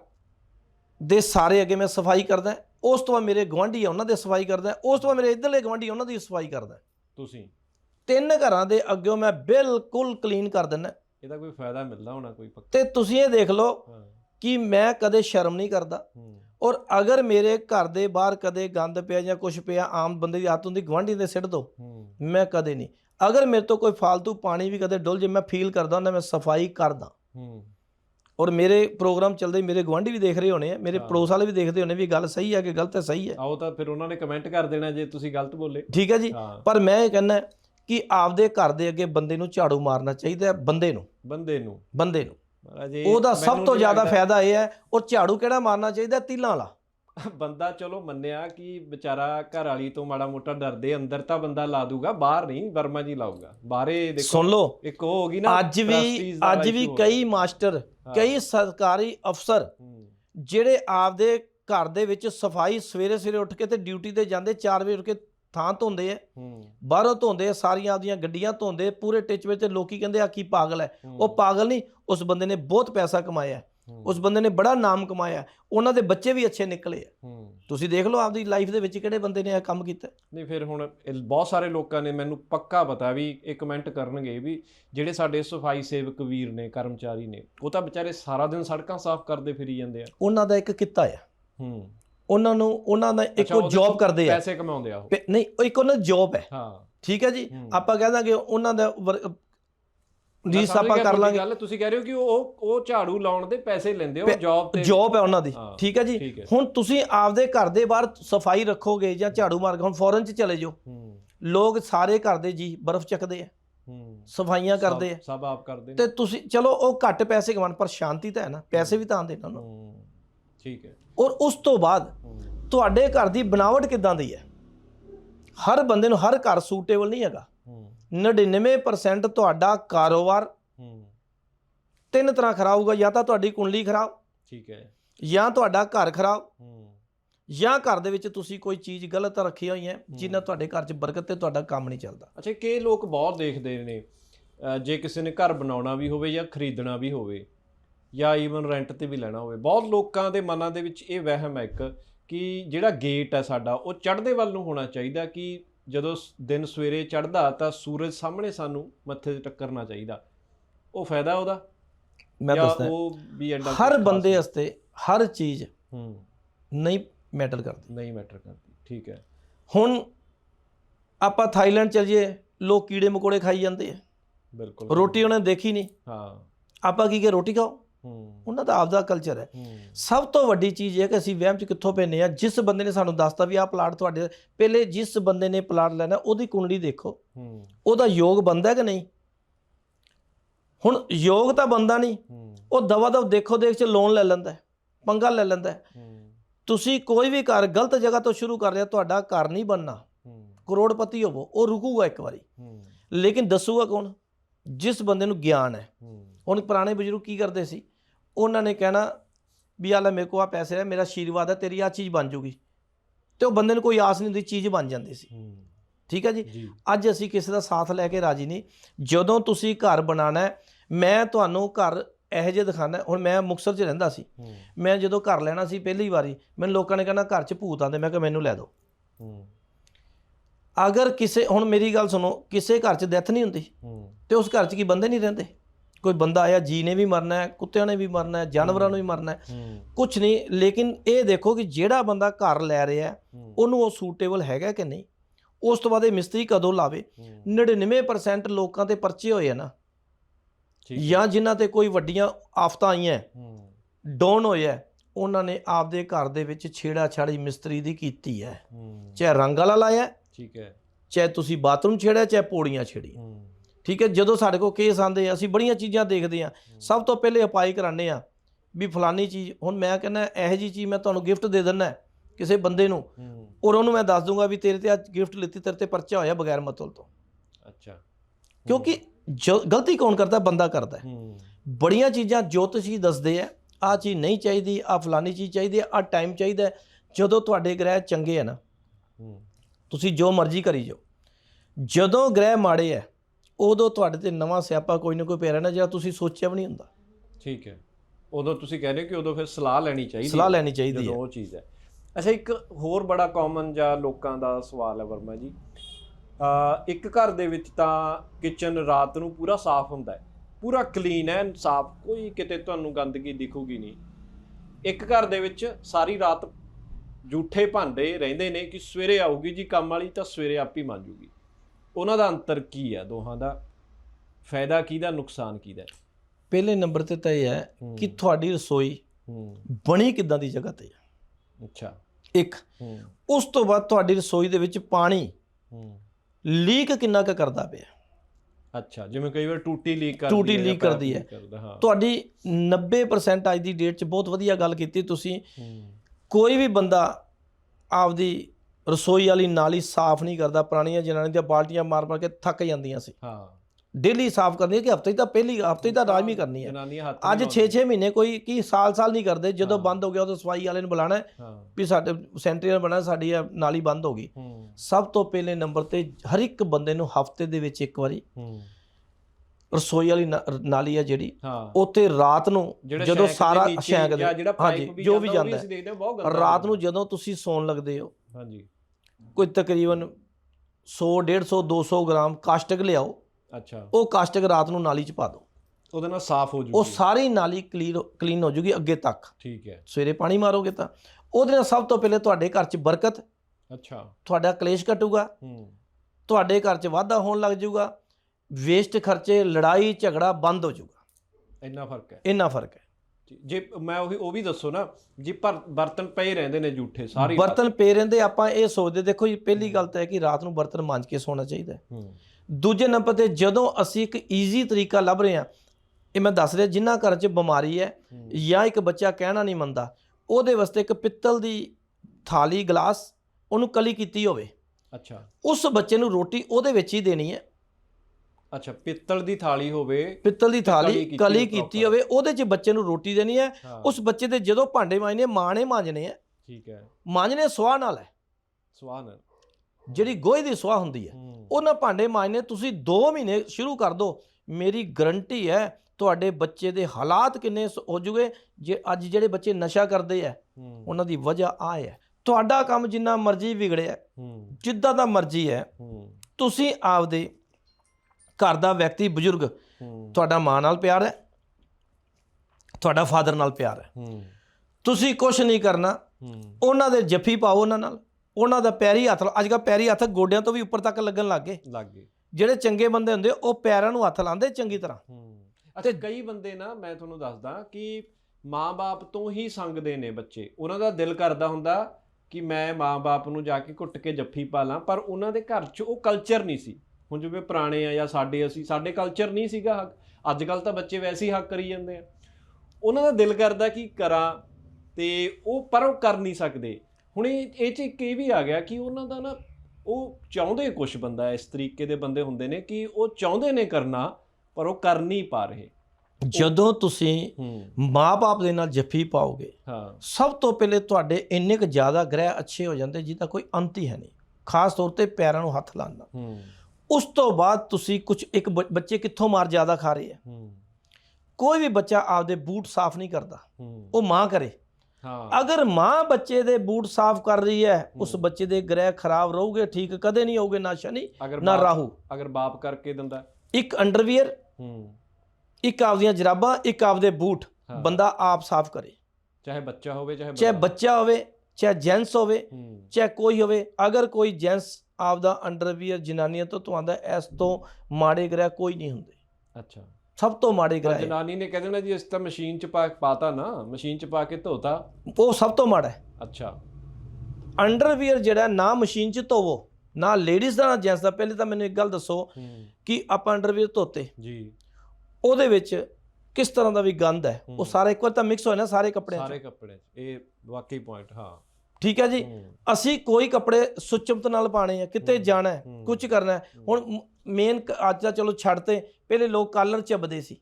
S1: ਦੇ ਸਾਰੇ ਅੱਗੇ ਮੈਂ ਸਫ਼ਾਈ ਕਰਦਾ ਉਸ ਤੋਂ ਬਾਅਦ ਮੇਰੇ ਗਵਾਂਢੀ ਆ ਉਹਨਾਂ ਦੇ ਸਫ਼ਾਈ ਕਰਦਾ ਉਸ ਤੋਂ ਬਾਅਦ ਮੇਰੇ ਇਧਰਲੇ ਗਵਾਂਢੀ ਉਹਨਾਂ ਦੀ ਸਫ਼ਾਈ ਕਰਦਾ
S2: ਤੁਸੀਂ?
S1: ਤਿੰਨ ਘਰਾਂ ਦੇ ਅੱਗੇ ਮੈਂ ਬਿਲਕੁਲ ਕਲੀਨ ਕਰ ਦਿੰਦਾ
S2: ਇਹਦਾ ਕੋਈ ਫਾਇਦਾ ਮਿਲਦਾ ਹੋਣਾ ਕੋਈ ਪੱਕਾ?
S1: ਤੇ ਤੁਸੀਂ ਇਹ ਦੇਖ ਲਓ
S2: ਹਾਂ।
S1: ਕਿ ਮੈਂ ਕਦੇ ਸ਼ਰਮ ਨਹੀਂ ਕਰਦਾ।
S2: ਹੂੰ।
S1: ਔਰ ਅਗਰ ਮੇਰੇ ਘਰ ਦੇ ਬਾਹਰ ਕਦੇ ਗੰਦ ਪਿਆ ਜਾਂ ਕੁਝ ਪਿਆ ਆਮ ਬੰਦੇ ਦੀ ਆਦਤ ਹੁੰਦੀ ਗਵਾਂਢੀ ਦੇ ਸਿੱਟ ਦੋ।
S2: ਹੂੰ।
S1: ਮੈਂ ਕਦੇ ਨਹੀਂ। ਅਗਰ ਮੇਰੇ ਤੋਂ ਕੋਈ ਫालतू ਪਾਣੀ ਵੀ ਕਦੇ ਡੁੱਲ ਜੇ ਮੈਂ ਫੀਲ ਕਰਦਾ ਹੁੰਦਾ ਮੈਂ ਸਫ਼ਾਈ ਕਰਦਾ।
S2: ਹੂੰ।
S1: ਔਰ ਮੇਰੇ ਪ੍ਰੋਗਰਾਮ ਚੱਲਦੇ ਮੇਰੇ ਗਵਾਂਢੀ ਵੀ ਦੇਖ ਰਹੇ ਹੋਣੇ ਆ ਮੇਰੇ। ਪੜੋਸ ਵਾਲੇ ਵੀ ਦੇਖਦੇ ਹੋਣੇ ਵੀ ਗੱਲ ਸਹੀ ਹੈ ਕਿ ਗਲਤ ਹੈ ਸਹੀ ਹੈ।
S2: ਆਓ ਤਾਂ ਫਿਰ ਉਹਨਾਂ ਨੇ ਕਮੈਂਟ ਕਰ ਦੇਣਾ ਜੇ ਤੁਸੀਂ ਗਲਤ ਬੋਲੇ।
S1: ਠੀਕ ਹੈ ਜੀ।
S2: ਹਾਂ।
S1: ਪਰ ਮੈਂ ਇਹ ਕਹਿੰਦਾ ਕਿ ਆਪਦੇ ਘਰ ਦੇ ਅੱਗੇ ਬੰਦੇ ਨੂੰ ਝਾੜੂ ਮਾਰਨਾ ਚਾਹੀਦਾ ਹੈ ਬੰਦੇ ਨੂੰ।
S2: ਬੰਦੇ ਨੂੰ।
S1: ਬੰਦੇ ਨੂੰ।
S2: ਮਹਾਰਾਜ ਇਹ
S1: ਉਹਦਾ
S2: ਮੈਨੂੰ
S1: ਸਭ ਤੋਂ ਜ਼ਿਆਦਾ
S2: ਲੱਗਦਾ-
S1: ਫਾਇਦਾ ਇਹ ਹੈ ਉਹ ਝਾੜੂ ਕਿਹੜਾ ਮਾਰਨਾ ਚਾਹੀਦਾ ਤਿਲਾਂ ਵਾਲਾ।
S2: ਬੰਦਾ ਚਲੋ ਮੰਨਿਆ ਕਿ ਵਿਚਾਰਾ ਘਰ ਵਾਲੀ ਤੋਂ ਮਾੜਾ ਮੋਟਾ ਡਰਦੇ ਅੰਦਰ ਤਾਂ ਬੰਦਾ ਲਾ ਦੂਗਾ ਬਾਹਰ ਨਹੀਂ ਵਰਮਾ ਜੀ ਲਾਊਗਾ। ਬਾਹਰੇ ਦੇਖੋ
S1: ਸੁਣ ਲਓ
S2: ਇੱਕ ਉਹ ਹੋ ਗਈ ਨਾ
S1: ਅੱਜ ਵੀ
S2: ਦਾ
S1: ਅੱਜ
S2: issue
S1: ਵੀ
S2: ਹੋ ਗਿਆ।
S1: ਕਈ ਮਾਸਟਰ
S2: ਹਾਂ।
S1: ਕਈ ਸਰਕਾਰੀ ਅਫਸਰ
S2: ਹੂੰ,
S1: ਜਿਹੜੇ ਆਪਦੇ ਘਰ ਦੇ ਵਿੱਚ ਸਫ਼ਾਈ ਸਵੇਰੇ ਸਵੇਰੇ ਉੱਠ ਕੇ ਤੇ ਡਿਊਟੀ ਤੇ ਜਾਂਦੇ 4 ਵਜੇ ਉੱਠ ਕੇ ਥਾਂ ਧੋਂਦੇ ਆ ਬਾਹਰੋਂ ਧੋਂਦੇ ਆ ਸਾਰੀਆਂ ਆਪਦੀਆਂ ਗੱਡੀਆਂ ਧੋਂਦੇ ਪੂਰੇ ਟਿਚ ਵਿੱਚ ਲੋਕੀ ਕਹਿੰਦੇ ਆ ਕੀ ਪਾਗਲ ਹੈ। ਉਹ ਪਾਗਲ ਨਹੀਂ ਉਸ ਬੰਦੇ ਨੇ ਬਹੁਤ ਪੈਸਾ ਕਮਾਇਆ ਉਸ ਬੰਦੇ ਨੇ ਬੜਾ ਨਾਮ ਕਮਾਇਆ। ਉਹਨਾਂ ਦੇ ਬੱਚੇ ਵੀ ਅੱਛੇ ਨਿਕਲੇ ਆ ਤੁਸੀਂ ਦੇਖ ਲਓ ਆਪਦੀ ਲਾਈਫ ਦੇ ਵਿੱਚ ਕਿਹੜੇ ਬੰਦੇ ਨੇ ਇਹ ਕੰਮ ਕੀਤਾ।
S2: ਨਹੀਂ ਫਿਰ ਹੁਣ ਬਹੁਤ ਸਾਰੇ ਲੋਕਾਂ ਨੇ ਮੈਨੂੰ ਪੱਕਾ ਪਤਾ ਵੀ ਇਹ ਕਮੈਂਟ ਕਰਨਗੇ ਵੀ ਜਿਹੜੇ ਸਾਡੇ ਸਫ਼ਾਈ ਸੇਵਕ ਵੀਰ ਨੇ ਕਰਮਚਾਰੀ ਨੇ ਉਹ ਤਾਂ ਵਿਚਾਰੇ ਸਾਰਾ ਦਿਨ ਸੜਕਾਂ ਸਾਫ਼ ਕਰਦੇ ਫਿਰੀ ਜਾਂਦੇ ਆ।
S1: ਉਹਨਾਂ ਦਾ ਇੱਕ ਕਿੱਤਾ ਆ।
S2: ਹੂੰ।
S1: ਉਹਨਾਂ ਨੂੰ ਉਹਨਾਂ ਦਾ ਇੱਕੋ ਜੌਬ ਕਰਦੇ ਆ।
S2: ਪੈਸੇ ਕਮਾਉਂਦੇ ਆ ਉਹ।
S1: ਪੇ- ਨਹੀਂ ਉਹ ਇੱਕ ਉਹਨਾਂ ਦੀ ਜੌਬ ਹੈ।
S2: ਹਾਂ।
S1: ਠੀਕ ਹੈ ਜੀ?
S2: ਹੂੰ।
S1: ਆਪਾਂ ਕਹਿ ਦਾਂਗੇ ਉਹਨਾਂ ਦਾ
S2: ਮੈਂ
S1: ਰੀਸ
S2: ਸਮਝ
S1: ਆਪਾਂ
S2: ਗਿਆ
S1: ਕਰ
S2: ਤੁਹਾਡੀ
S1: ਲਾਂਗੇ।
S2: ਗੱਲ। ਤੁਸੀਂ ਕਹਿ ਰਹੇ ਹੋ ਕਿ ਉਹ ਉਹ ਝਾੜੂ ਲਾਉਣ ਦੇ ਪੈਸੇ ਲੈਂਦੇ
S1: ਪੈ-
S2: ਜੌਬ ਤੇ।
S1: ਜੌਬ ਹੈ ਉਹਨਾਂ ਦੀ।
S2: ਹਾਂ,
S1: ਠੀਕ ਹੈ ਜੀ?
S2: ਠੀਕ ਹੈ।
S1: ਹੁਣ ਤੁਸੀਂ ਆਪਦੇ ਘਰ ਦੇ ਬਾਹਰ ਸਫ਼ਾਈ ਰੱਖੋਗੇ ਜਾਂ ਝਾੜੂ ਮਾਰ ਕੇ ਹੁਣ ਫੋਰਨ ਚ ਚਲੇ ਜਾਓ।
S2: ਹੂੰ।
S1: ਲੋਕ ਸਾਰੇ ਘਰ ਦੇ ਜੀ ਬਰਫ਼ ਚੱਕਦੇ ਆ।
S2: ਹੂੰ।
S1: ਸਫਾਈਆਂ ਕਰਦੇ ਆ।
S2: ਸਭ- ਸਭ ਆਪ ਕਰਦੇ ਨੇ।
S1: ਤੇ ਤੁਸੀਂ ਚਲੋ ਉਹ ਘੱਟ ਪੈਸੇ ਕਮਾਉਣ ਪਰ ਸ਼ਾਂਤੀ ਤਾਂ ਹੈ ਨਾ। ਪੈਸੇ ਵੀ ਤਾਂ ਆਉਂਦੇ ਨੇ ਉਹਨਾਂ ਨੂੰ।
S2: ਹੂੰ। ਠੀਕ ਹੈ।
S1: ਔਰ ਉਸ ਤੋਂ ਬਾਅਦ ਤੁਹਾਡੇ ਘਰ ਦੀ ਬਣਾਵਟ ਕਿਦਾਂ ਦੀ ਹੈ? ਹਰ ਬੰਦੇ ਨੂੰ ਹਰ ਘਰ ਸੂਟੇਬਲ ਨਹੀਂ ਹੈਗਾ।
S2: ਹੂੰ
S1: 99% ਤੁਹਾਡਾ ਕਾਰੋਬਾਰ ਤਿੰਨ ਤਰ੍ਹਾਂ ਖਰਾਬ ਹੋਊਗਾ। ਜਾਂ ਤਾਂ ਤੁਹਾਡੀ ਕੁੰਡਲੀ ਖਰਾਬ
S2: ਠੀਕ ਹੈ।
S1: ਜਾਂ ਤੁਹਾਡਾ ਘਰ ਖਰਾਬ ਜਾਂ ਘਰ ਦੇ ਵਿੱਚ ਤੁਸੀਂ ਕੋਈ ਚੀਜ਼ ਗਲਤ ਰੱਖੀ ਹੋਈ ਹੈ ਜਿੰਨਾ ਤੁਹਾਡੇ ਘਰ 'ਚ ਬਰਕਤ ਤੇ ਤੁਹਾਡਾ ਕੰਮ ਨਹੀਂ ਚੱਲਦਾ।
S2: ਅੱਛਾ ਕਈ ਲੋਕ ਬਹੁਤ ਦੇਖਦੇ ਨੇ ਜੇ ਕਿਸੇ ਨੇ ਘਰ ਬਣਾਉਣਾ ਵੀ ਹੋਵੇ ਜਾਂ ਖਰੀਦਣਾ ਵੀ ਹੋਵੇ ਜਾਂ ਈਵਨ ਰੈਂਟ ਤੇ ਵੀ ਲੈਣਾ ਹੋਵੇ। ਬਹੁਤ ਲੋਕਾਂ ਦੇ ਮਨਾਂ ਦੇ ਵਿੱਚ ਇਹ ਵਹਿਮ ਹੈ ਇੱਕ ਕਿ ਜਿਹੜਾ ਗੇਟ ਹੈ ਸਾਡਾ ਉਹ ਚੜ੍ਹਦੇ ਵੱਲ ਨੂੰ ਹੋਣਾ ਚਾਹੀਦਾ ਕਿ ਜਦੋਂ ਦਿਨ ਸਵੇਰੇ ਚੜ੍ਹਦਾ ਤਾਂ ਸੂਰਜ ਸਾਹਮਣੇ ਸਾਨੂੰ ਮੱਥੇ ਤੇ ਟੱਕਰਨਾ ਚਾਹੀਦਾ। ਉਹ ਫਾਇਦਾ ਉਹਦਾ?
S1: ਮੈਂ ਦੱਸਦਾ।
S2: ਉਹ ਵੀ ਐਡਾ
S1: ਹਰ ਬੰਦੇ? ਵਾਸਤੇ ਹਰ ਚੀਜ਼
S2: ਹੂੰ।
S1: ਨਹੀਂ ਮੈਟਰ ਕਰਦੀ।
S2: ਨਹੀਂ ਮੈਟਰ ਕਰਦੀ ਠੀਕ ਹੈ।
S1: ਹੁਣ ਆਪਾਂ ਥਾਈਲੈਂਡ ਚਲ ਜਾਈਏ ਲੋਕ ਕੀੜੇ ਮકોੜੇ ਖਾਈ ਜਾਂਦੇ ਆ।
S2: ਬਿਲਕੁਲ।
S1: ਰੋਟੀ ਉਹਨੇ ਦੇਖੀ ਨਹੀਂ।
S2: ਹਾਂ।
S1: ਆਪਾਂ ਕੀ ਕਿ ਰੋਟੀ ਖਾਓ। ਉਹਨਾਂ ਦਾ ਆਪਦਾ ਕਲਚਰ ਹੈ। ਸਭ ਤੋਂ ਵੱਡੀ ਚੀਜ਼ ਇਹ ਹੈ ਕਿ ਅਸੀਂ ਵਹਿਮ ਚ ਕਿੱਥੋਂ ਪੈਨੇ ਆ ਜਿਸ ਬੰਦੇ ਨੇ ਸਾਨੂੰ ਦੱਸਤਾ ਵੀ ਆਹ ਪਲਾਟ ਤੁਹਾਡੇ ਪਹਿਲੇ ਜਿਸ ਬੰਦੇ ਨੇ ਪਲਾਟ ਲੈਣਾ ਉਹਦੀ ਕੁੰਡਲੀ ਦੇਖੋ। ਉਹਦਾ ਯੋਗ ਬੰਦਾ ਹੈ ਕਿ ਨਹੀਂ? ਹੁਣ ਯੋਗ ਤਾਂ ਬੰਦਾ ਨਹੀਂ। ਉਹ ਦਵਾ ਦਵ ਦੇਖੋ ਦੇਖ ਚ ਲੋਨ ਲੈ ਲੈਂਦਾ ਪੰਗਾ ਲੈ ਲੈਂਦਾ ਤੁਸੀਂ ਕੋਈ ਵੀ ਘਰ ਗਲਤ ਜਗ੍ਹਾ ਤੋਂ ਸ਼ੁਰੂ ਕਰ ਰਿਹਾ ਤੁਹਾਡਾ ਘਰ ਨਹੀਂ ਬਣਨਾ।
S2: ਹੂੰ।
S1: ਕਰੋੜਪਤੀ ਹੋਵੋ ਉਹ ਰੁਕੂਗਾ ਇੱਕ ਵਾਰੀ। ਲੇਕਿਨ ਦੱਸੂਗਾ ਕੌਣ? ਜਿਸ ਬੰਦੇ ਨੂੰ ਗਿਆਨ ਹੂੰ। ਹੁਣ ਪੁਰਾਣੇ ਬਜ਼ੁਰਗ ਕੀ ਕਰਦੇ ਸੀ? ਉਹਨਾਂ ਨੇ ਕਹਿਣਾ ਵੀ ਆਲਾ ਮੇਰੇ ਕੋਲ ਆ ਪੈਸੇ ਹੈ ਮੇਰਾ ਆਸ਼ੀਰਵਾਦ ਹੈ ਤੇਰੀ ਆ ਚੀਜ਼ ਬਣ ਜੂਗੀ। ਤੇ ਉਹ ਬੰਦੇ ਨੂੰ ਕੋਈ ਆਸ ਨਹੀਂ ਹੁੰਦੀ ਚੀਜ਼ ਬਣ ਜਾਂਦੀ ਸੀ। ਠੀਕ ਹੈ ਜੀ? ਅੱਜ ਅਸੀਂ ਕਿਸੇ ਦਾ ਸਾਥ ਲੈ ਕੇ ਰਾਜੀ ਨਹੀਂ। ਜਦੋਂ ਤੁਸੀਂ ਘਰ ਬਣਾਉਣਾ ਹੈ ਮੈਂ ਤੁਹਾਨੂੰ ਘਰ ਇਹੋ ਜਿਹੇ ਦਿਖਾਣਾ ਹੁਣ ਮੈਂ ਮੁਕਤਸਰ 'ਚ ਰਹਿੰਦਾ ਸੀ। ਮੈਂ ਜਦੋਂ ਘਰ ਲੈਣਾ ਸੀ ਪਹਿਲੀ ਵਾਰੀ ਮੈਨੂੰ ਲੋਕਾਂ ਨੇ ਕਹਿਣਾ ਘਰ 'ਚ ਭੂਤ ਆਂਦੇ ਮੈਂ ਕਿਹਾ ਮੈਨੂੰ ਲੈ ਦਿਓ। ਅਗਰ ਕਿਸੇ ਹੁਣ ਮੇਰੀ ਗੱਲ ਸੁਣੋ ਕਿਸੇ ਘਰ 'ਚ ਡੈਥ ਨਹੀਂ ਹੁੰਦੀ ਤੇ ਉਸ ਘਰ 'ਚ ਕੀ ਬੰਦੇ ਨਹੀਂ ਰਹਿੰਦੇ? ਕੋਈ ਬੰਦਾ ਆਇਆ ਜੀ ਨੇ ਵੀ ਮਰਨਾ ਹੈ ਕੁੱਤਿਆਂ ਨੇ ਵੀ ਮਰਨਾ ਹੈ ਜਾਨਵਰਾਂ ਨੂੰ ਵੀ ਮਰਨਾ ਹੈ ਕੁਝ ਨਹੀਂ ਲੇਕਿਨ ਇਹ ਦੇਖੋ ਕਿ ਜਿਹੜਾ ਬੰਦਾ ਘਰ ਲੈ ਰਿਹਾ ਉਹਨੂੰ ਉਹ ਸੂਟੇਬਲ ਹੈਗਾ ਕਿ ਨਹੀਂ? ਉਸ ਤੋਂ ਬਾਅਦ ਇਹ ਮਿਸਤਰੀ ਕਦੋਂ ਲਾਵੇ?
S2: ਹੂੰ।
S1: 99% ਲੋਕਾਂ ਤੇ ਪਰਚੇ ਹੋਏ ਆ ਨਾ। ਜਾਂ ਜਿਨ੍ਹਾਂ ਤੇ ਕੋਈ ਵੱਡੀਆਂ ਆਫਤਾਂ ਆਈਆਂ ਡਾਊਨ ਹੋਇਆ ਉਹਨਾਂ ਨੇ ਆਪਦੇ ਘਰ ਦੇ ਵਿੱਚ ਛੇੜਾ ਛਾੜੀ ਮਿਸਤਰੀ ਦੀ ਕੀਤੀ ਹੈ। ਚਾਹੇ ਰੰਗ ਵਾਲਾ ਲਾਇਆ
S2: ਠੀਕ ਹੈ।
S1: ਚਾਹੇ ਤੁਸੀਂ ਬਾਥਰੂਮ ਛੇੜਿਆ ਚਾਹੇ ਪੌੜੀਆਂ ਛੇੜੀ ਠੀਕ ਹੈ ਜਦੋਂ ਸਾਡੇ ਕੋਲ ਕੇਸ ਆਉਂਦੇ ਆ ਅਸੀਂ ਬੜੀਆਂ ਚੀਜ਼ਾਂ ਦੇਖਦੇ ਆ। ਸਭ ਤੋਂ ਪਹਿਲੇ ਅਪਾਈ ਕਰਾਉਂਦੇ ਆ ਵੀ ਫਲਾਨੀ ਚੀਜ਼ ਹੁਣ ਮੈਂ ਕਹਿੰਦਾ ਇਹੋ ਜੀ ਚੀਜ਼ ਮੈਂ ਤੁਹਾਨੂੰ ਗਿਫਟ ਦੇ ਦਿੰਦਾ ਕਿਸੇ ਬੰਦੇ ਨੂੰ ਔਰ ਉਹਨੂੰ ਮੈਂ ਦੱਸ ਦੂੰਗਾ ਵੀ ਤੇਰੇ ਤੇ ਅੱਜ ਗਿਫਟ ਲਿੱਤੀ ਤੇਰੇ ਤੇ ਪਰਚਾ ਹੋਇਆ ਬਗੈਰ ਮਤਲਬ ਤੋਂ।
S2: ਅੱਛਾ।
S1: ਕਿਉਂਕਿ ਜੋ- ਗਲਤੀ ਕੌਣ ਕਰਦਾ? ਬੰਦਾ ਕਰਦਾ ਬੜੀਆਂ ਚੀਜ਼ਾਂ ਜੋਤਿਸ਼ ਹੀ ਦੱਸਦੇ ਆ ਆ ਚੀਜ਼ ਨਹੀਂ ਚਾਹੀਦੀ ਆ ਫਲਾਨੀ ਚੀਜ਼ ਚਾਹੀਦੀ ਆ ਟਾਈਮ ਚਾਹੀਦਾ। ਜਦੋਂ ਤੁਹਾਡੇ ਗ੍ਰਹਿ ਚੰਗੇ ਆ ਨਾ ਤੁਸੀਂ ਜੋ ਮਰਜ਼ੀ ਕਰੀ ਜਾਓ। ਜਦੋਂ ਗ੍ਰਹਿ ਮਾੜੇ ਆ ਉਦੋਂ ਤੁਹਾਡੇ ਤੇ ਨਵਾਂ ਸਿਆਪਾ ਕੋਈ ਨਾ ਕੋਈ ਪਿਆ ਰਹਿਣਾ ਜਿਹੜਾ ਤੁਸੀਂ ਸੋਚਿਆ ਵੀ ਨਹੀਂ ਹੁੰਦਾ।
S2: ਠੀਕ ਹੈ। ਉਦੋਂ ਤੁਸੀਂ ਕਹਿੰਦੇ ਹੋ ਕਿ ਉਦੋਂ ਫਿਰ ਸਲਾਹ ਲੈਣੀ ਚਾਹੀਦੀ
S1: ਸਲਾਹ ਲੈਣੀ ਚਾਹੀਦੀ
S2: ਜਦੋਂ
S1: ਹੈ।
S2: ਉਹ ਚੀਜ਼ ਹੈ। ਅੱਛਾ ਇੱਕ ਹੋਰ ਬੜਾ ਕਾਮਨ ਜਾਂ ਲੋਕਾਂ ਦਾ ਸਵਾਲ ਹੈ ਵਰਮਾ ਜੀ। ਅ ਇੱਕ ਘਰ ਦੇ ਵਿੱਚ ਤਾਂ ਕਿਚਨ ਰਾਤ ਨੂੰ ਪੂਰਾ ਸਾਫ਼ ਹੁੰਦਾ ਹੈ। ਪੂਰਾ ਕਲੀਨ ਹੈ ਸਾਫ਼। ਕੋਈ ਕਿਤੇ ਤੁਹਾਨੂੰ ਗੰਦਗੀ ਦਿਖੂਗੀ ਨਹੀਂ। ਇੱਕ ਘਰ ਦੇ ਵਿੱਚ ਸਾਰੀ ਰਾਤ ਜੂਠੇ ਭਾਂਡੇ ਰਹਿੰਦੇ ਨੇ ਕਿ ਸਵੇਰੇ ਆਊਗੀ ਜੀ ਕੰਮ ਵਾਲੀ ਤਾਂ ਸਵੇਰੇ ਆਪ ਹੀ ਮਾਂਜੂਗੀ। ਉਹਨਾਂ ਦਾ ਅੰਤਰ ਕੀ ਹੈ ਦੋਹਾਂ ਦਾ ਫਾਇਦਾ ਕਿਹਦਾ ਨੁਕਸਾਨ ਕਿਹਦਾ? ਹੈ?
S1: ਪਹਿਲੇ ਨੰਬਰ ਤੇ ਤਾਂ ਇਹ ਹੈ
S2: ਹੂੰ।
S1: ਕਿ ਤੁਹਾਡੀ ਰਸੋਈ
S2: ਹੂੰ।
S1: ਬਣੀ ਕਿੱਦਾਂ ਦੀ ਜਗ੍ਹਾ ਤੇ ਹੈ
S2: ਅੱਛਾ।
S1: ਇੱਕ
S2: ਹੂੰ।
S1: ਉਸ ਤੋਂ ਬਾਅਦ ਤੁਹਾਡੀ ਰਸੋਈ ਦੇ ਵਿੱਚ ਪਾਣੀ
S2: ਹੂੰ।
S1: ਲੀਕ ਕਿੰਨਾ ਕੁ ਕਰਦਾ ਪਿਆ?
S2: ਅੱਛਾ ਜਿਵੇਂ ਕਈ ਵਾਰ ਟੂਟੀ ਲੀਕ ਕਰਦੀ
S1: ਟੂਟੀ
S2: ਜਾਂ
S1: leak
S2: ਪੈਪ
S1: ਕਰਦੀ ਹੈ।
S2: ਹਾਂ।
S1: ਤੁਹਾਡੀ 90% ਅੱਜ ਦੀ ਡੇਟ 'ਚ ਬਹੁਤ ਵਧੀਆ ਗੱਲ ਕੀਤੀ ਤੁਸੀਂ।
S2: ਹੂੰ।
S1: ਕੋਈ ਵੀ ਬੰਦਾ ਆਪਦੀ ਰਸੋਈ ਵਾਲੀ ਨਾਲੀ ਸਾਫ਼ ਨਹੀਂ ਕਰਦਾ ਪੁਰਾਣੀਆਂ ਜਨਾਨੀਆਂ ਦੀਆਂ ਬਾਲਟੀਆਂ ਮਾਰ ਮਾਰ ਕੇ ਥੱਕ ਜਾਂਦੀਆਂ ਸੀ।
S2: ਹਾਂ।
S1: ਡੇਲੀ ਸਾਫ਼ ਕਰਨੀ ਹੈ ਕਿ ਹਫ਼ਤੇ ਤਾਂ ਪਹਿਲੀ ਹਫ਼ਤੇ ਤਾਂ ਰਾਜਮੀ ਕਰਨੀ ਹੈ।
S2: ਜਨਾਨੀਆਂ ਹੱਥ
S1: ਅੱਜ
S2: ਨਹੀਂ
S1: 6-6 ਮਹੀਨੇ ਕੋਈ ਕੀ ਸਾਲ-ਸਾਲ ਨਹੀਂ ਕਰਦੇ ਜਦੋਂ। ਬੰਦ ਹੋ ਗਿਆ ਉਦੋਂ ਸਫ਼ਾਈ ਵਾਲੇ ਨੂੰ ਬੁਲਾਣਾ ਹੈ
S2: ਹਾਂ।
S1: ਵੀ ਸਾਡੇ ਸੈਂਟਰੀਅਲ ਬਣਾ ਸਾਡੀ ਇਹ ਨਾਲੀ ਬੰਦ ਹੋ ਗਈ।
S2: ਹੂੰ।
S1: ਸਭ ਤੋਂ ਪਹਿਲੇ ਨੰਬਰ ਤੇ ਹਰ ਇੱਕ ਬੰਦੇ ਨੂੰ ਹਫ਼ਤੇ ਦੇ ਵਿੱਚ ਇੱਕ ਵਾਰੀ
S2: ਹੂੰ।
S1: ਰਸੋਈ ਵਾਲੀ ਨਾ- ਨਾਲੀ ਹੈ ਜਿਹੜੀ
S2: ਹਾਂ।
S1: ਉੱਥੇ ਰਾਤ ਨੂੰ
S2: ਜਿਹੜਾ
S1: ਜਦੋਂ
S2: ਸ਼ੈਂਕ ਦੇ
S1: ਸਾਰਾ
S2: ਨੀਚੇ
S1: ਸ਼ੈਂਕ ਦੇ
S2: ਜਾਂ ਜਿਹੜਾ
S1: ਹਾਂਜੀ
S2: ਪਾਈਪ ਵੀ
S1: ਜੋ ਵੀ
S2: ਜਾਂਦਾ ਉਹ
S1: ਜਾਂਦਾ
S2: ਅਸੀਂ ਦੇਖਦੇ ਹਾਂ ਬਹੁਤ
S1: ਹੈ।
S2: ਗੰਦਾ
S1: ਰਾਤ ਨੂੰ
S2: ਹੁੰਦਾ।
S1: ਜਦੋਂ ਤੁਸੀਂ ਸੌਣ ਲੱਗਦੇ ਹੋ
S2: ਹਾਂਜੀ।
S1: ਕੋਈ ਤਕਰੀਬਨ 100 150 200 ਗ੍ਰਾਮ ਕਾਸਟਿਕ ਲਿਆਓ।
S2: ਅੱਛਾ।
S1: ਉਹ ਕਾਸਟਿਕ ਰਾਤ ਨੂੰ ਨਾਲੀ 'ਚ ਪਾ ਦਿਓ।
S2: ਉਹਦੇ ਨਾਲ ਸਾਫ਼ ਹੋ
S1: ਉਹ
S2: ਜੂਗੀ
S1: ਸਾਰੀ ਨਾਲੀ ਕਲੀਨ ਕਲੀਨ ਹੋ ਜੂਗੀ ਅੱਗੇ ਤੱਕ।
S2: ਠੀਕ ਹੈ।
S1: ਸਵੇਰੇ ਪਾਣੀ ਮਾਰੋਗੇ ਤਾਂ। ਉਹਦੇ ਨਾਲ ਸਭ ਤੋਂ ਪਹਿਲੇ ਤੁਹਾਡੇ ਘਰ 'ਚ ਬਰਕਤ।
S2: ਅੱਛਾ।
S1: ਤੁਹਾਡਾ ਕਲੇਸ਼ ਘਟੂਗਾ।
S2: ਹੂੰ।
S1: ਤੁਹਾਡੇ ਘਰ 'ਚ ਵਾਧਾ ਹੋਣ ਲੱਗ ਜਾਊਗਾ ਵੇਸਟ ਖਰਚੇ ਲੜਾਈ ਝਗੜਾ ਬੰਦ ਹੋ ਜਾਊਗਾ
S2: ਇੰਨਾ ਫ਼ਰਕ ਹੈ।
S1: ਇੰਨਾ ਫ਼ਰਕ ਹੈ।
S2: ਜੇ ਮੈਂ ਉਹੀ ਉਹ ਵੀ ਦੱਸੋ ਨਾ ਜੀ ਪਰ ਬਰਤਨ ਪਏ ਰਹਿੰਦੇ ਨੇ ਝੂਠੇ ਸਾਰੀ ਰਾਤ।
S1: ਬਰਤਨ ਪੇ ਰਹਿੰਦੇ ਆਪਾਂ ਇਹ ਸੋਚਦੇ ਦੇਖੋ ਜੀ ਪਹਿਲੀ ਗੱਲ ਤਾਂ ਹੈ ਕਿ ਰਾਤ ਨੂੰ ਬਰਤਨ ਮਾਂਜ ਕੇ ਸੌਣਾ ਚਾਹੀਦਾ ਦੂਜੇ ਨੰਬਰ ਤੇ ਜਦੋਂ ਅਸੀਂ ਇੱਕ ਈਜ਼ੀ ਤਰੀਕਾ ਲੱਭ ਰਹੇ ਹਾਂ ਇਹ ਮੈਂ ਦੱਸ ਰਿਹਾ ਜਿਨ੍ਹਾਂ ਘਰ 'ਚ ਬਿਮਾਰੀ ਹੂੰ, ਜਾਂ ਇੱਕ ਬੱਚਾ ਕਹਿਣਾ ਨਹੀਂ ਮੰਨਦਾ ਉਹਦੇ ਵਾਸਤੇ ਇੱਕ ਪਿੱਤਲ ਦੀ ਥਾਲੀ ਗਲਾਸ ਉਹਨੂੰ ਕਲੀ ਕੀਤੀ ਹੋਵੇ।
S2: ਅੱਛਾ।
S1: ਉਸ ਬੱਚੇ ਨੂੰ ਰੋਟੀ ਉਹਦੇ ਵਿੱਚ ਹੀ ਦੇਣੀ ਹੈ
S2: ਅੱਛਾ ਪਿੱਤਲ ਦੀ ਥਾਲੀ ਹੋਵੇ
S1: ਪਿੱਤਲ ਦੀ ਥਾਲੀ ਕਲੀ ਕੀਤੀ। ਹੋਵੇ ਉਹਦੇ 'ਚ ਬੱਚੇ ਨੂੰ ਰੋਟੀ ਦੇਣੀ ਹੈ। ਉਸ ਬੱਚੇ ਦੇ ਜਦੋਂ ਭਾਂਡੇ ਮਾਂਜਨੇ ਮਾਂ ਨੇ ਮਾਂਜਣੇ ਆ
S2: ਠੀਕ ਹੈ।
S1: ਮਾਂਜਨੇ ਸਵਾਹ ਨਾਲ ਹੈ।
S2: ਸਵਾਨ ਹੈ
S1: ਜਿਹੜੀ ਗੋਹੇ ਦੀ ਸਵਾਹ ਹੁੰਦੀ ਹੈ। ਉਹਨਾਂ ਭਾਂਡੇ ਮਾਂਜਨੇ ਤੁਸੀਂ 2 ਮਹੀਨੇ ਸ਼ੁਰੂ ਕਰ ਦਿਓ ਮੇਰੀ ਗਰੰਟੀ ਹੈ ਤੁਹਾਡੇ ਬੱਚੇ ਦੇ ਹਾਲਾਤ ਕਿੰਨੇ ਹੋ ਜੂਗੇ। ਜੇ ਅੱਜ ਜਿਹੜੇ ਬੱਚੇ ਨਸ਼ਾ ਕਰਦੇ ਆ ਉਹਨਾਂ ਦੀ ਵਜ੍ਹਾ ਆ ਹੈ। ਤੁਹਾਡਾ ਕੰਮ ਜਿੰਨਾ ਮਰਜ਼ੀ ਵਿਗੜਿਆ। ਜਿੱਦਾਂ ਦਾ ਮਰਜ਼ੀ ਹੂੰ। ਤੁਸੀਂ ਆਪਦੇ ਘਰ ਦਾ ਵਿਅਕਤੀ ਬਜ਼ੁਰਗ ਤੁਹਾਡਾ ਮਾਂ ਨਾਲ ਪਿਆਰ ਹੈ ਤੁਹਾਡਾ ਫਾਦਰ ਨਾਲ ਪਿਆਰ ਹੈ। ਤੁਸੀਂ ਕੁਝ ਨਹੀਂ ਕਰਨਾ ਉਹਨਾਂ ਦੇ ਜੱਫੀ ਪਾਓ ਉਹਨਾਂ ਨਾਲ ਉਹਨਾਂ ਦਾ ਪੈਰੀ ਹੱਥ ਅੱਜ ਕੱਲ੍ਹ ਪੈਰੀ ਹੱਥ ਗੋਡਿਆਂ ਤੋਂ ਵੀ ਉੱਪਰ ਤੱਕ ਲੱਗਣ ਲੱਗ ਗਏ।
S2: ਲੱਗ ਗਈ
S1: ਜਿਹੜੇ ਚੰਗੇ ਬੰਦੇ ਹੁੰਦੇ ਉਹ ਪੈਰਾਂ ਨੂੰ ਹੱਥ ਲਾਉਂਦੇ ਚੰਗੀ ਤਰ੍ਹਾਂ।
S2: ਅੱਛਾ ਕਈ ਬੰਦੇ ਨਾ ਮੈਂ ਤੁਹਾਨੂੰ ਦੱਸਦਾ ਕਿ ਮਾਂ-ਬਾਪ ਤੋਂ ਹੀ ਸੰਗਦੇ ਨੇ ਬੱਚੇ। ਉਹਨਾਂ ਦਾ ਦਿਲ ਕਰਦਾ ਹੁੰਦਾ ਕਿ ਮੈਂ ਮਾਂ-ਬਾਪ ਨੂੰ ਜਾ ਕੇ ਘੁੱਟ ਕੇ ਜੱਫੀ ਪਾ ਲਾਂ ਪਰ ਉਹਨਾਂ ਦੇ ਘਰ 'ਚ ਉਹ ਕਲਚਰ ਨਹੀਂ ਸੀ। ਹੁਣ ਜਿਵੇਂ ਪੁਰਾਣੇ ਆ ਜਾਂ ਸਾਡੇ ਅਸੀਂ ਸਾਡੇ ਕਲਚਰ ਨਹੀਂ ਸੀਗਾ ਹੱਕ ਅੱਜ ਕੱਲ ਤਾਂ ਬੱਚੇ ਵੈਸੇ ਹੀ ਹੱਕ ਕਰੀ ਜਾਂਦੇ ਆ। ਉਹਨਾਂ ਦਾ ਦਿਲ ਕਰਦਾ ਕਿ ਕਰਾਂ ਤੇ ਉਹ ਪਰ ਉਹ ਕਰ ਨਹੀਂ ਸਕਦੇ। ਹੁਣ ਇਹ ਇਹ 'ਚ ਇੱਕ ਇਹ ਵੀ ਆ ਗਿਆ ਕਿ ਉਹਨਾਂ ਦਾ ਨਾ ਉਹ ਚਾਹੁੰਦੇ ਕੁਝ ਬੰਦਾ ਇਸ ਤਰੀਕੇ ਦੇ ਬੰਦੇ ਹੁੰਦੇ ਨੇ ਕਿ ਉਹ ਚਾਹੁੰਦੇ ਨੇ ਕਰਨਾ ਪਰ ਉਹ ਕਰ ਨਹੀਂ ਪਾ ਰਹੇ।
S1: ਜਦੋਂ ਤੁਸੀਂ
S2: ਹੂੰ।
S1: ਮਾਂ-ਬਾਪ ਦੇ ਨਾਲ ਜੱਫੀ ਪਾਓਗੇ
S2: ਹਾਂ।
S1: ਸਭ ਤੋਂ ਪਹਿਲੇ ਤੁਹਾਡੇ ਇੰਨੇ ਕੁ ਜ਼ਿਆਦਾ ਗ੍ਰਹਿ ਅੱਛੇ ਹੋ ਜਾਂਦੇ ਜਿਹਦਾ ਕੋਈ ਅੰਤ ਹੀ ਹੈ ਨਹੀਂ। ਖਾਸ ਤੌਰ ਤੇ ਪੈਰਾਂ ਨੂੰ ਹੱਥ ਲਾਉਣਾ
S2: ਹੂੰ।
S1: ਉਸ ਤੋਂ ਬਾਅਦ ਤੁਸੀਂ ਕੁਝ ਇੱਕ ਬੱਚੇ ਕਿੱਥੋਂ ਮਾਰ ਜ਼ਿਆਦਾ ਖਾ ਰਹੇ ਆ?
S2: ਹੂੰ।
S1: ਕੋਈ ਵੀ ਬੱਚਾ ਆਪਦੇ ਬੂਟ ਸਾਫ਼ ਨਹੀਂ ਕਰਦਾ। ਉਹ ਮਾਂ ਕਰੇ।
S2: ਹਾਂ।
S1: ਅਗਰ ਮਾਂ ਬੱਚੇ ਦੇ ਬੂਟ ਸਾਫ਼ ਕਰ ਰਹੀ ਹੈ ਉਸ। ਬੱਚੇ ਦੇ ਗ੍ਰਹਿ ਖਰਾਬ ਰਹੂਗੇ ਠੀਕ ਕਦੇ ਨਹੀਂ ਹੋਊਗੇ ਨਾ ਸ਼ਨੀ ਨਾ ਰਾਹੂ।
S2: ਅਗਰ ਬਾਪ ਕਰਕੇ ਦਿੰਦਾ।
S1: ਇੱਕ ਅੰਡਰਵੀਅਰ
S2: ਹੂੰ।
S1: ਇੱਕ ਆਪਦੀਆਂ ਜਰਾਬਾਂ ਇੱਕ ਆਪਦੇ ਬੂਟ। ਬੰਦਾ ਆਪ ਸਾਫ਼ ਕਰੇ।
S2: ਚਾਹੇ ਬੱਚਾ ਹੋਵੇ ਚਾਹੇ
S1: ਚਾਹੇ। ਬੱਚਾ ਹੋਵੇ ਚਾਹੇ ਜੈਂਟਸ ਹੋਵੇ ਚਾਹੇ ਕੋਈ ਹੋਵੇ ਅਗਰ ਕੋਈ ਆਪਦਾ ਅੰਡਰਵੀਅਰ ਜਨਾਨੀਆਂ ਤੋਂ ਤੁਹਾਡਾ ਇਸ ਤੋਂ ਮਾੜੇ ਗ੍ਰਹਿ ਕੋਈ ਨਹੀਂ ਹੁੰਦੇ।
S2: ਅੱਛਾ।
S1: ਸਭ ਤੋਂ ਮਾੜੇ ਗ੍ਰਹਿ।
S2: ਜਨਾਨੀ ਨੇ ਕਹਿ ਦੇਣਾ ਜੀ ਇਸ ਤਾਂ ਮਸ਼ੀਨ 'ਚ ਪਾ ਪਾਤਾ ਨਾ ਮਸ਼ੀਨ 'ਚ ਪਾ ਕੇ ਧੋਤਾ।
S1: ਉਹ ਸਭ ਤੋਂ ਮਾੜਾ ਹੈ।
S2: ਅੱਛਾ।
S1: ਅੰਡਰਵੀਅਰ ਜਿਹੜਾ ਨਾ ਮਸ਼ੀਨ 'ਚ ਧੋਵੋ ਨਾ ਲੇਡੀਜ਼ ਦਾ ਨਾ ਜੈਂਟਸ ਦਾ ਪਹਿਲੇ ਤਾਂ ਮੈਨੂੰ ਇੱਕ ਗੱਲ ਦੱਸੋ ਕਿ ਆਪਾਂ ਅੰਡਰਵੀਅਰ ਧੋਤੇ।
S2: ਜੀ।
S1: ਉਹਦੇ ਵਿੱਚ ਕਿਸ ਤਰ੍ਹਾਂ ਦਾ ਵੀ ਗੰਦ ਹੈ ਉਹ। ਸਾਰਾ ਇੱਕ ਵਾਰ ਤਾਂ ਮਿਕਸ ਹੋਇਆ ਨਾ ਸਾਰੇ ਕੱਪੜਿਆਂ
S2: ਸਾਰੇ ਕੱਪੜੇ 'ਚ ਇਹ ਵਾਕਈ ਪੁਆਇੰਟ ਹਾਂ।
S1: ਠੀਕ ਹੈ ਜੀ? ਅਸੀਂ ਕੋਈ ਕੱਪੜੇ ਸੁਚਮਤ ਨਾਲ ਪਾਣੇ ਆ ਕਿਤੇ ਜਾਣਾ। ਕੁਝ ਕਰਨਾ ਹੁਣ ਮੇਨ ਅੱਜ ਤਾਂ ਚਲੋ ਛੱਡਤੇ ਪਹਿਲੇ ਲੋਕ ਕਾਲਰ ਚੱਬਦੇ ਸੀ।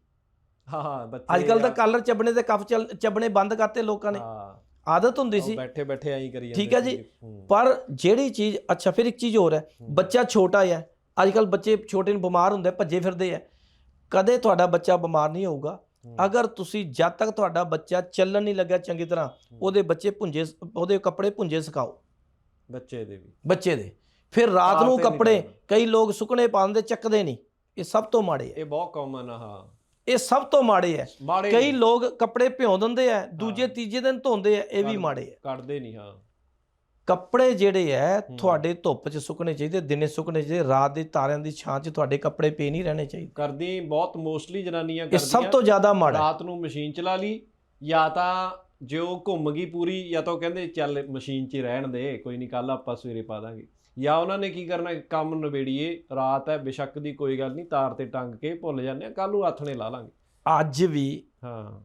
S2: ਹਾਂ ਬੱਚੇ
S1: ਅੱਜ ਕੱਲ ਤਾਂ ਕਾਲਰ ਚੱਬਣੇ ਤੇ ਕਫ ਚੱਬਣੇ ਬੰਦ ਕਰਤੇ ਲੋਕਾਂ ਨੇ। ਆਦਤ ਹੁੰਦੀ ਸੀ।
S2: ਬੈਠੇ ਬੈਠੇ ਐਂ ਕਰੀ
S1: ਠੀਕ ਹੈ ਜੀ। ਪਰ ਜਿਹੜੀ ਚੀਜ਼ ਅੱਛਾ ਫਿਰ ਇੱਕ ਚੀਜ਼ ਹੋਰ ਹੂੰ। ਬੱਚਾ ਛੋਟਾ ਹੈ ਅੱਜ ਕੱਲ ਬੱਚੇ ਛੋਟੇ ਨੂੰ ਬਿਮਾਰ ਹੁੰਦੇ ਭੱਜੇ ਫਿਰਦੇ ਆ। ਕਦੇ ਤੁਹਾਡਾ ਬੱਚਾ ਬਿਮਾਰ ਨਹੀਂ ਹੋਊਗਾ। ਅਗਰ ਤੁਸੀਂ ਜਦ ਤੱਕ ਤੁਹਾਡਾ ਬੱਚਾ ਚੱਲਣ ਨਹੀਂ ਲੱਗਾ ਚੰਗੀ ਤਰ੍ਹਾਂ ਉਹਦੇ ਬੱਚੇ ਪੁੰਜੇ ਉਹਦੇ ਕੱਪੜੇ ਪੁੰਜੇ ਸੁਕਾਓ।
S2: ਬੱਚੇ ਦੇ ਵੀ।
S1: ਬੱਚੇ ਦੇ। ਫਿਰ ਰਾਤ ਨੂੰ ਕੱਪੜੇ। ਕਈ ਲੋਕ ਸੁਕਣੇ ਪਾਉਂਦੇ ਚੱਕਦੇ ਨਹੀਂ। ਇਹ ਸਭ ਤੋਂ ਮਾੜੇ ਹੈ
S2: ਇਹ ਬਹੁਤ ਕਾਮਨ ਆ ਹਾਂ।
S1: ਇਹ ਸਭ ਤੋਂ ਮਾੜੇ ਹੈ ਕਈ ਲੋਕ ਕੱਪੜੇ ਭਿਉਂ ਦਿੰਦੇ ਆ ਦੂਜੇ। ਤੀਜੇ ਦਿਨ ਧੋਂਦੇ ਆ ਇਹ ਵੀ ਮਾੜੇ ਹੈ
S2: ਕੱਢਦੇ ਨਹੀਂ ਹਾਂ।
S1: ਕੱਪੜੇ ਜਿਹੜੇ ਐ। ਤੁਹਾਡੇ ਧੁੱਪ 'ਚ ਸੁੱਕਣੇ ਚਾਹੀਦੇ ਦਿਨੇ ਸੁੱਕਣੇ ਚਾਹੀਦੇ ਰਾਤ ਦੀ ਤਾਰਿਆਂ ਦੀ ਛਾਂ 'ਚ ਤੁਹਾਡੇ ਕੱਪੜੇ ਪਏ ਨਹੀਂ ਰਹਿਣੇ ਚਾਹੀਦੇ
S2: ਕਰਦੀ ਬਹੁਤ ਮੋਸਟਲੀ ਜਨਾਨੀਆਂ
S1: ਇਹ ਸਭ ਤੋਂ ਜ਼ਿਆਦਾ ਮਾੜਾ।
S2: ਰਾਤ ਨੂੰ ਮਸ਼ੀਨ ਚਲਾ ਲਈ ਜਾਂ ਤਾਂ ਜੇ ਉਹ ਘੁੰਮ ਗਈ ਪੂਰੀ ਜਾਂ ਤਾਂ ਉਹ ਕਹਿੰਦੇ ਚੱਲ ਮਸ਼ੀਨ 'ਚ ਹੀ ਰਹਿਣ ਦੇ ਕੋਈ ਨਹੀਂ ਕੱਲ ਆਪਾਂ ਸਵੇਰੇ ਪਾ ਦਾਂਗੇ ਜਾਂ ਉਹਨਾਂ ਨੇ ਕੀ ਕਰਨਾ ਕੰਮ ਨਵੇੜੀਏ ਰਾਤ ਹੈ ਬੇਸ਼ੱਕ ਦੀ ਕੋਈ ਗੱਲ ਨਹੀਂ ਤਾਰ ਤੇ ਟੰਗ ਕੇ ਭੁੱਲ ਜਾਂਦੇ ਆ ਕੱਲ ਨੂੰ ਨੇ ਲਾ ਲਾਂਗੇ
S1: ਅੱਜ ਵੀ
S2: ਹਾਂ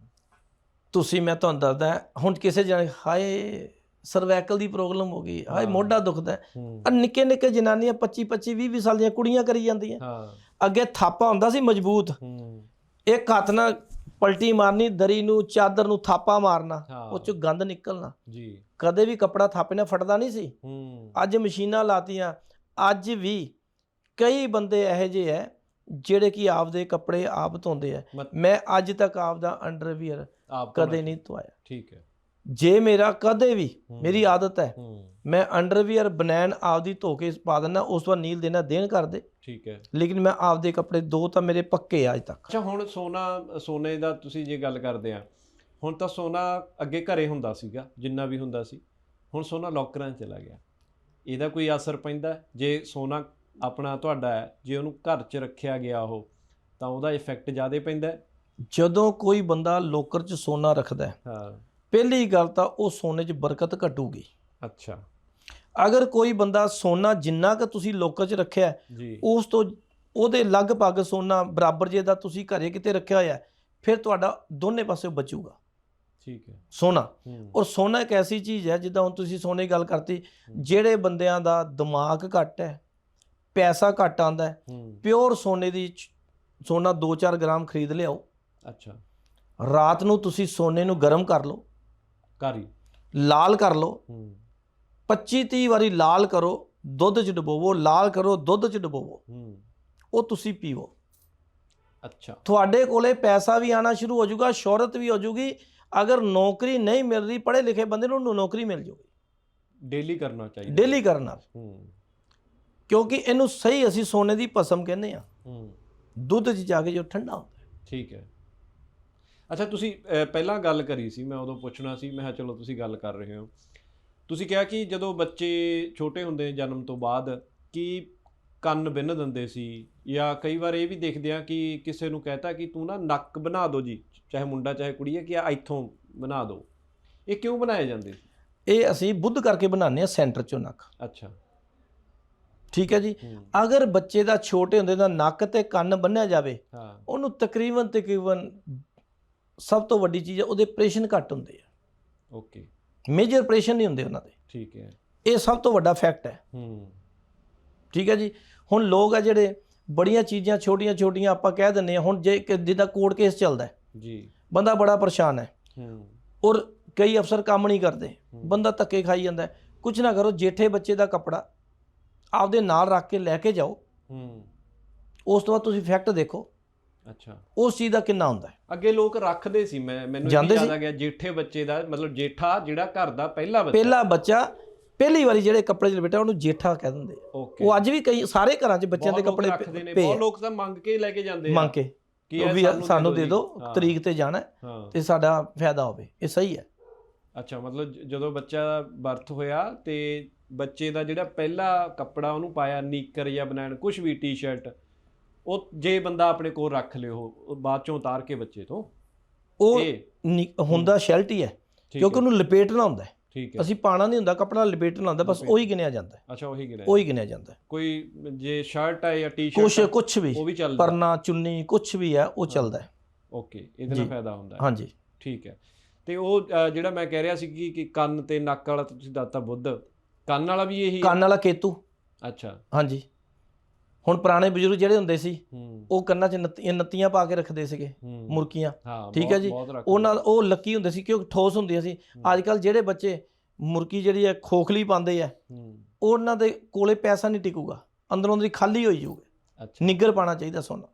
S1: ਤੁਸੀਂ ਮੈਂ ਤੁਹਾਨੂੰ ਦੱਸਦਾ ਹੁਣ ਕਿਸੇ ਜਣੇ ਹਾਏ ਸਰਵਾਈਕਲ ਦੀ ਪ੍ਰੋਬਲਮ ਹੋ ਗਈ। ਹਾਏ। ਮੋਢਾ ਦੁਖਦਾ ਆਹ ਨਿੱਕੇ ਨਿੱਕੇ ਜਨਾਨੀਆਂ 25 25 20 20 ਸਾਲ ਦੀਆਂ ਕੁੜੀਆਂ ਕਰੀ ਜਾਂਦੀਆਂ।
S2: ਹਾਂ।
S1: ਅੱਗੇ ਥਾਪਾ ਹੁੰਦਾ ਸੀ ਮਜ਼ਬੂਤ। ਇੱਕ ਹੱਥ ਨਾਲ ਪਲਟੀ ਮਾਰਨੀ ਦਰੀ ਨੂੰ ਚਾਦਰ ਨੂੰ ਥਾਪਾ ਮਾਰਨਾ ਉਹ ਚੋਂ ਗੰਦ ਨਿਕਲਣਾ।
S2: ਜੀ।
S1: ਕਦੇ ਵੀ ਕੱਪੜਾ ਥਾਪੇ ਨਾਲ ਫਟਦਾ ਨਹੀਂ ਸੀ। ਅੱਜ ਮਸ਼ੀਨਾਂ ਲਾਤੀਆਂ। ਅੱਜ ਵੀ ਕਈ ਬੰਦੇ ਇਹੋ ਜਿਹੇ ਐ ਜਿਹੜੇ ਕਿ ਆਪਦੇ ਕੱਪੜੇ ਆਪ ਧੋਂਦੇ ਆ। ਮੈਂ ਅੱਜ ਤੱਕ ਆਪਦਾ ਅੰਡਰਵੀਅਰ
S2: ਆਪ
S1: ਕਦੇ ਨਹੀਂ ਧੋਇਆ।
S2: ਠੀਕ ਹੈ।
S1: ਜੇ ਮੇਰਾ ਕਦੇ ਵੀ। ਮੇਰੀ ਆਦਤ ਹੈ ਮੈਂ ਅੰਡਰਵੀਅਰ ਬਨੈਣ ਆਪਦੀ ਧੋ ਕੇ ਪਾ ਦਿੰਦਾ ਉਸ ਤੋਂ ਨੀਲ ਦੇਣਾ ਦੇਣ ਕਰਦੇ।
S2: ਠੀਕ ਹੈ।
S1: ਲੇਕਿਨ ਮੈਂ ਆਪਦੇ ਕੱਪੜੇ ਦੋ ਤਾਂ ਮੇਰੇ ਪੱਕੇ ਆ ਅੱਜ ਤੱਕ।
S2: ਅੱਛਾ ਹੁਣ ਸੋਨਾ ਸੋਨੇ ਦਾ ਤੁਸੀਂ ਜੇ ਗੱਲ ਕਰਦੇ ਆ ਹੁਣ ਤਾਂ ਸੋਨਾ ਅੱਗੇ ਘਰੇ ਹੁੰਦਾ ਸੀਗਾ ਜਿੰਨਾ ਵੀ ਹੁੰਦਾ ਸੀ। ਹੁਣ ਸੋਨਾ ਲੋਕਰਾਂ 'ਚ ਚਲਾ ਗਿਆ। ਇਹਦਾ ਕੋਈ ਅਸਰ ਪੈਂਦਾ? ਜੇ ਸੋਨਾ ਆਪਣਾ ਤੁਹਾਡਾ ਹੈ ਜੇ ਉਹਨੂੰ ਘਰ 'ਚ ਰੱਖਿਆ ਗਿਆ ਉਹ ਤਾਂ ਉਹਦਾ ਇਫੈਕਟ ਜ਼ਿਆਦਾ ਪੈਂਦਾ?
S1: ਜਦੋਂ ਕੋਈ ਬੰਦਾ ਲੋਕਰ 'ਚ ਸੋਨਾ ਰੱਖਦਾ ਹੈ,
S2: ਹਾਂ।
S1: ਪਹਿਲੀ ਗੱਲ ਤਾਂ ਉਹ ਸੋਨੇ 'ਚ ਬਰਕਤ ਘਟੂਗੀ।
S2: ਅੱਛਾ।
S1: ਅਗਰ ਕੋਈ ਬੰਦਾ ਸੋਨਾ ਜਿੰਨਾ ਕਿ ਤੁਸੀਂ ਲੋਕਰ 'ਚ ਰੱਖਿਆ
S2: ਜੀ।
S1: ਉਸ ਤੋਂ ਉਹਦੇ ਲਗਭਗ ਸੋਨਾ ਬਰਾਬਰ ਜੇ ਦਾ ਤੁਸੀਂ ਘਰੇ ਕਿਤੇ ਰੱਖਿਆ ਹੋਇਆ ਫਿਰ ਤੁਹਾਡਾ ਦੋਨੇ ਪਾਸੇ ਬਚੂਗਾ।
S2: ਠੀਕ ਹੈ।
S1: ਸੋਨਾ।
S2: ਹੂੰ।
S1: ਔਰ ਸੋਨਾ ਇੱਕ ਐਸੀ ਚੀਜ਼ ਹੈ ਜਿੱਦਾਂ ਹੁਣ ਤੁਸੀਂ ਸੋਨੇ ਦੀ ਗੱਲ ਕਰਤੀ ਜਿਹੜੇ ਬੰਦਿਆਂ ਦਾ ਦਿਮਾਗ ਘੱਟ ਹੈ ਪੈਸਾ ਘੱਟ ਆਂਦਾ ਹੈ
S2: ਹੂੰ।
S1: ਪਿਓਰ ਸੋਨੇ ਦੀ ਚ- ਸੋਨਾ 2-4 ਗ੍ਰਾਮ ਖਰੀਦ ਲਿਆਓ।
S2: ਅੱਛਾ।
S1: ਰਾਤ ਨੂੰ ਤੁਸੀਂ ਸੋਨੇ ਨੂੰ ਗਰਮ ਕਰ ਲਓ।
S2: ਹੀ।
S1: ਲਾਲ ਕਰ ਲਓ।
S2: ਹੂੰ।
S1: 25-30 ਵਾਰੀ ਲਾਲ ਕਰੋ ਦੁੱਧ 'ਚ ਡੁਬੋਵੋ ਲਾਲ ਕਰੋ ਦੁੱਧ 'ਚ ਡੁਬੋਵੋ। ਉਹ ਤੁਸੀਂ ਪੀਵੋ।
S2: ਅੱਛਾ।
S1: ਤੁਹਾਡੇ ਕੋਲੇ ਪੈਸਾ ਵੀ ਆਣਾ ਸ਼ੁਰੂ ਹੋ ਜਾਊਗਾ ਸ਼ੋਹਰਤ ਵੀ ਹੋ ਜਾਊਗੀ। ਅਗਰ ਨੌਕਰੀ ਨਹੀਂ ਮਿਲ ਰਹੀ ਪੜ੍ਹੇ ਲਿਖੇ ਬੰਦੇ ਨੂੰ ਨੌਕਰੀ ਮਿਲ ਜਾਊਗੀ।
S2: ਡੇਲੀ ਕਰਨਾ ਚਾਹੀਦਾ।
S1: ਡੇਲੀ ਕਰਨ। ਕਿਉਂਕਿ ਇਹਨੂੰ ਸਹੀ ਅਸੀਂ ਸੋਨੇ ਦੀ ਭਸਮ ਕਹਿੰਦੇ ਆ
S2: ਹੂੰ।
S1: ਦੁੱਧ 'ਚ ਜਾ ਕੇ ਜੋ ਠੰਡਾ ਹੁੰਦਾ।
S2: ਠੀਕ ਹੈ। ਅੱਛਾ ਤੁਸੀਂ ਪਹਿਲਾਂ ਗੱਲ ਕਰੀ ਸੀ ਮੈਂ ਉਦੋਂ ਪੁੱਛਣਾ ਸੀ ਮੈਂ ਕਿਹਾ ਚਲੋ ਤੁਸੀਂ ਗੱਲ ਕਰ ਰਹੇ ਹੋ। ਤੁਸੀਂ ਕਿਹਾ ਕਿ ਜਦੋਂ ਬੱਚੇ ਛੋਟੇ ਹੁੰਦੇ ਜਨਮ ਤੋਂ ਬਾਅਦ ਕਿ ਕੰਨ ਬਿੰਨ ਦਿੰਦੇ ਸੀ ਜਾਂ ਕਈ ਵਾਰ ਇਹ ਵੀ ਦੇਖਦੇ ਆ ਕਿ ਕਿਸੇ ਨੂੰ ਕਹਤਾ ਕਿ ਤੂੰ ਨਾ ਨੱਕ ਬਣਾ ਦਿਓ ਜੀ ਚਾਹੇ ਮੁੰਡਾ ਚਾਹੇ ਕੁੜੀ ਹੈ ਕਿ ਆ ਇੱਥੋਂ ਬਣਾ ਦਿਓ ਇਹ ਕਿਉਂ ਬਣਾਏ ਜਾਂਦੇ ਸੀ?
S1: ਇਹ ਅਸੀਂ ਬੁੱਧ ਕਰਕੇ ਬਣਾਉਂਦੇ ਆ ਸੈਂਟਰ 'ਚੋਂ ਨੱਕ।
S2: ਅੱਛਾ।
S1: ਠੀਕ ਹੈ ਜੀ? ਅਗਰ ਬੱਚੇ ਦਾ ਛੋਟੇ ਹੁੰਦੇ ਦਾ ਨੱਕ ਤੇ ਕੰਨ ਬੰਨਿਆ ਜਾਵੇ ਉਹਨੂੰ ਤਕਰੀਬਨ ਤਕਰੀਬਨ ਸਭ ਤੋਂ ਵੱਡੀ ਚੀਜ਼ ਹੈ ਉਹਦੇ ਆਪਰੇਸ਼ਨ ਘੱਟ ਹੁੰਦੇ ਆ।
S2: ਓਕੇ
S1: ਮੇਜਰ ਆਪਰੇਸ਼ਨ ਨਹੀਂ ਹੁੰਦੇ ਉਹਨਾਂ ਦੇ।
S2: ਠੀਕ ਹੈ।
S1: ਇਹ ਸਭ ਤੋਂ ਵੱਡਾ ਫੈਕਟ ਹੈ।
S2: ਹੂੰ।
S1: ਠੀਕ ਹੈ ਜੀ? ਹੁਣ ਲੋਕ ਆ ਜਿਹੜੇ ਬੜੀਆਂ ਚੀਜ਼ਾਂ ਛੋਟੀਆਂ ਛੋਟੀਆਂ ਆਪਾਂ ਕਹਿ ਦਿੰਦੇ ਆ ਹੁਣ ਜੇ ਜਿੱਦਾਂ ਕੋਰਟ ਕੇਸ ਚੱਲਦਾ
S2: ਜੀ।
S1: ਬੰਦਾ ਬੜਾ ਪਰੇਸ਼ਾਨ ਹੈ।
S2: ਹੂੰ।
S1: ਔਰ ਕਈ ਅਫਸਰ ਕੰਮ ਨਹੀਂ ਕਰਦੇ। ਬੰਦਾ ਧੱਕੇ ਖਾਈ ਜਾਂਦਾ। ਕੁਝ ਨਾ ਕਰੋ ਜੇਠੇ ਬੱਚੇ ਦਾ ਕੱਪੜਾ ਆਪਦੇ ਨਾਲ ਰੱਖ ਕੇ ਲੈ ਕੇ ਜਾਓ।
S2: ਹੂੰ।
S1: ਉਸ ਤੋਂ ਬਾਅਦ ਤੁਸੀਂ ਫੈਕਟ ਦੇਖੋ।
S2: ਅੱਛਾ।
S1: ਉਸ ਚੀਜ਼ ਦਾ ਕਿੰਨਾ ਹੁੰਦਾ ਹੈ?
S2: ਅੱਗੇ ਲੋਕ ਰੱਖਦੇ ਸੀ ਮੈਂ ਮੈਨੂੰ ਇਹ
S1: ਜਾਂਦੇ
S2: ਵੀ
S1: ਸੀ?
S2: ਯਾਦ ਆ ਗਿਆ ਜੇਠੇ ਬੱਚੇ ਦਾ ਮਤਲਬ ਜੇਠਾ ਜਿਹੜਾ ਘਰ ਦਾ ਪਹਿਲਾ ਬੱਚਾ।
S1: ਪਹਿਲਾ ਬੱਚਾ ਪਹਿਲੀ ਵਾਰੀ ਜਿਹੜੇ ਕੱਪੜੇ 'ਚ ਲਪੇਟਾ ਉਹਨੂੰ ਜੇਠਾ ਕਹਿ ਦਿੰਦੇ ਆ।
S2: ਓਕੇ
S1: ਉਹ ਅੱਜ ਵੀ ਕਈ ਸਾਰੇ ਘਰਾਂ 'ਚ ਬੱਚਿਆਂ ਦੇ ਕੱਪੜੇ
S2: ਰੱਖਦੇ ਨੇ
S1: ਪਏ
S2: ਬਹੁਤ ਲੋਕ ਤਾਂ ਮੰਗ ਕੇ ਲੈ ਕੇ ਜਾਂਦੇ ਆ।
S1: ਮੰਗ ਕੇ।
S2: ਕਿ
S1: ਉਹ
S2: ਇਹ
S1: ਵੀ ਸਾਨੂੰ ਦੇ। ਦਿਓ।
S2: ਹਾਂ,
S1: ਤਰੀਕ ਤੇ ਜਾਣਾ ਹੈ
S2: ਹਾਂ।
S1: ਤੇ ਸਾਡਾ ਫਾਇਦਾ ਹੋਵੇ। ਇਹ ਸਹੀ ਹੈ।
S2: ਅੱਛਾ ਮਤਲਬ ਜ- ਜਦੋਂ ਬੱਚਾ ਬਰਥ ਹੋਇਆ ਤੇ ਬੱਚੇ ਦਾ ਜਿਹੜਾ ਪਹਿਲਾ ਕੱਪੜਾ ਉਹਨੂੰ ਪਾਇਆ ਨੀਕਰ ਜਾਂ ਬਨੈਣ ਕੁਝ ਵੀ ਟੀ-ਸ਼ਰਟ ਉਹ ਜੇ ਬੰਦਾ ਆਪਣੇ ਕੋਲ ਰੱਖ ਲਿਓ ਬਾਅਦ ਚੋਂ ਉਤਾਰ ਕੇ ਬੱਚੇ ਤੋਂ।
S1: ਉਹ ਨੀ- ਹੁੰਦਾ ਸ਼ੈਲਟ ਹੀ ਹੈ।
S2: ਠੀਕ
S1: ਕਿਉਂਕਿ
S2: ਹੈ
S1: ਉਹਨੂੰ ਲਪੇਟਣਾ ਹੁੰਦਾ ਹੈ।
S2: ਠੀਕ ਹੈ।
S1: ਅਸੀਂ ਪਾਣਾ ਨਹੀਂ ਹੁੰਦਾ ਕੱਪੜਾ ਲਪੇਟਣਾ ਹੁੰਦਾ ਬਸ ਉਹੀ ਗਿਣਿਆ ਜਾਂਦਾ ਹੈ।
S2: ਅੱਛਾ ਉਹੀ ਗਿਣਿਆ
S1: ਉਹੀ ਗਿਣਿਆ ਜਾਂਦਾ ਹੈ।
S2: ਕੋਈ ਜੇ ਸ਼ਰਟ ਹੈ ਜਾਂ
S1: ਕੁਛ
S2: ਟੀ-ਸ਼ਰਟ
S1: ਕੁਛ ਵੀ
S2: ਉਹ ਵੀ ਚੱਲਦਾ
S1: ਪਰਨਾ ਚੁੰਨੀ ਕੁਛ ਵੀ ਹੈ ਉਹ ਚੱਲਦਾ ਹੈ।
S2: ਓਕੇ ਇਹਦੇ ਨਾਲ
S1: ਜੀ।
S2: ਫਾਇਦਾ ਹੁੰਦਾ ਹੈ।
S1: ਹਾਂਜੀ।
S2: ਠੀਕ ਹੈ। ਤੇ ਉਹ ਅ, ਜਿਹੜਾ ਮੈਂ ਕਹਿ ਰਿਹਾ ਸੀ ਕਿ ਕਿ ਕੰਨ ਤੇ ਨੱਕ ਵਾਲਾ ਤੁਸੀਂ ਦੱਸਤਾ ਬੁੱਧ ਕੰਨ ਵਾਲਾ ਵੀ ਇਹੀ
S1: ਕੰਨ ਵਾਲਾ ਕੇਤੂ।
S2: ਅੱਛਾ।
S1: ਹਾਂਜੀ। ਹੁਣ ਪੁਰਾਣੇ ਬਜ਼ੁਰਗ ਜਿਹੜੇ ਹੁੰਦੇ ਸੀ ਉਹ ਕੰਨਾਂ 'ਚ ਨੱਤੀਆਂ ਪਾ ਕੇ ਰੱਖਦੇ ਸੀਗੇ ਮੁਰਕੀਆਂ। ਠੀਕ ਹੈ ਜੀ। ਉਹਨਾਂ ਉਹ ਲੱਕੀ ਹੁੰਦੇ ਸੀ ਕਿਉਂਕਿ ਠੋਸ ਹੁੰਦੀਆਂ ਸੀ। ਅੱਜ ਕੱਲ ਜਿਹੜੇ ਬੱਚੇ ਮੁਰਕੀ ਜਿਹੜੀ ਹੈ ਖੋਖਲੀ ਪਾਉਂਦੇ ਆ ਉਹਨਾਂ ਦੇ ਕੋਲੇ ਪੈਸਾ ਨਹੀਂ ਟਿਕੂਗਾ। ਅੰਦਰੋਂ ਦੀ ਖਾਲੀ ਹੋਈ ਜਾਊਗਾ।
S2: ਅੱਛਾ।
S1: ਨਿੱਗਰ ਪਾਣਾ ਚਾਹੀਦਾ ਸੋਨਾ।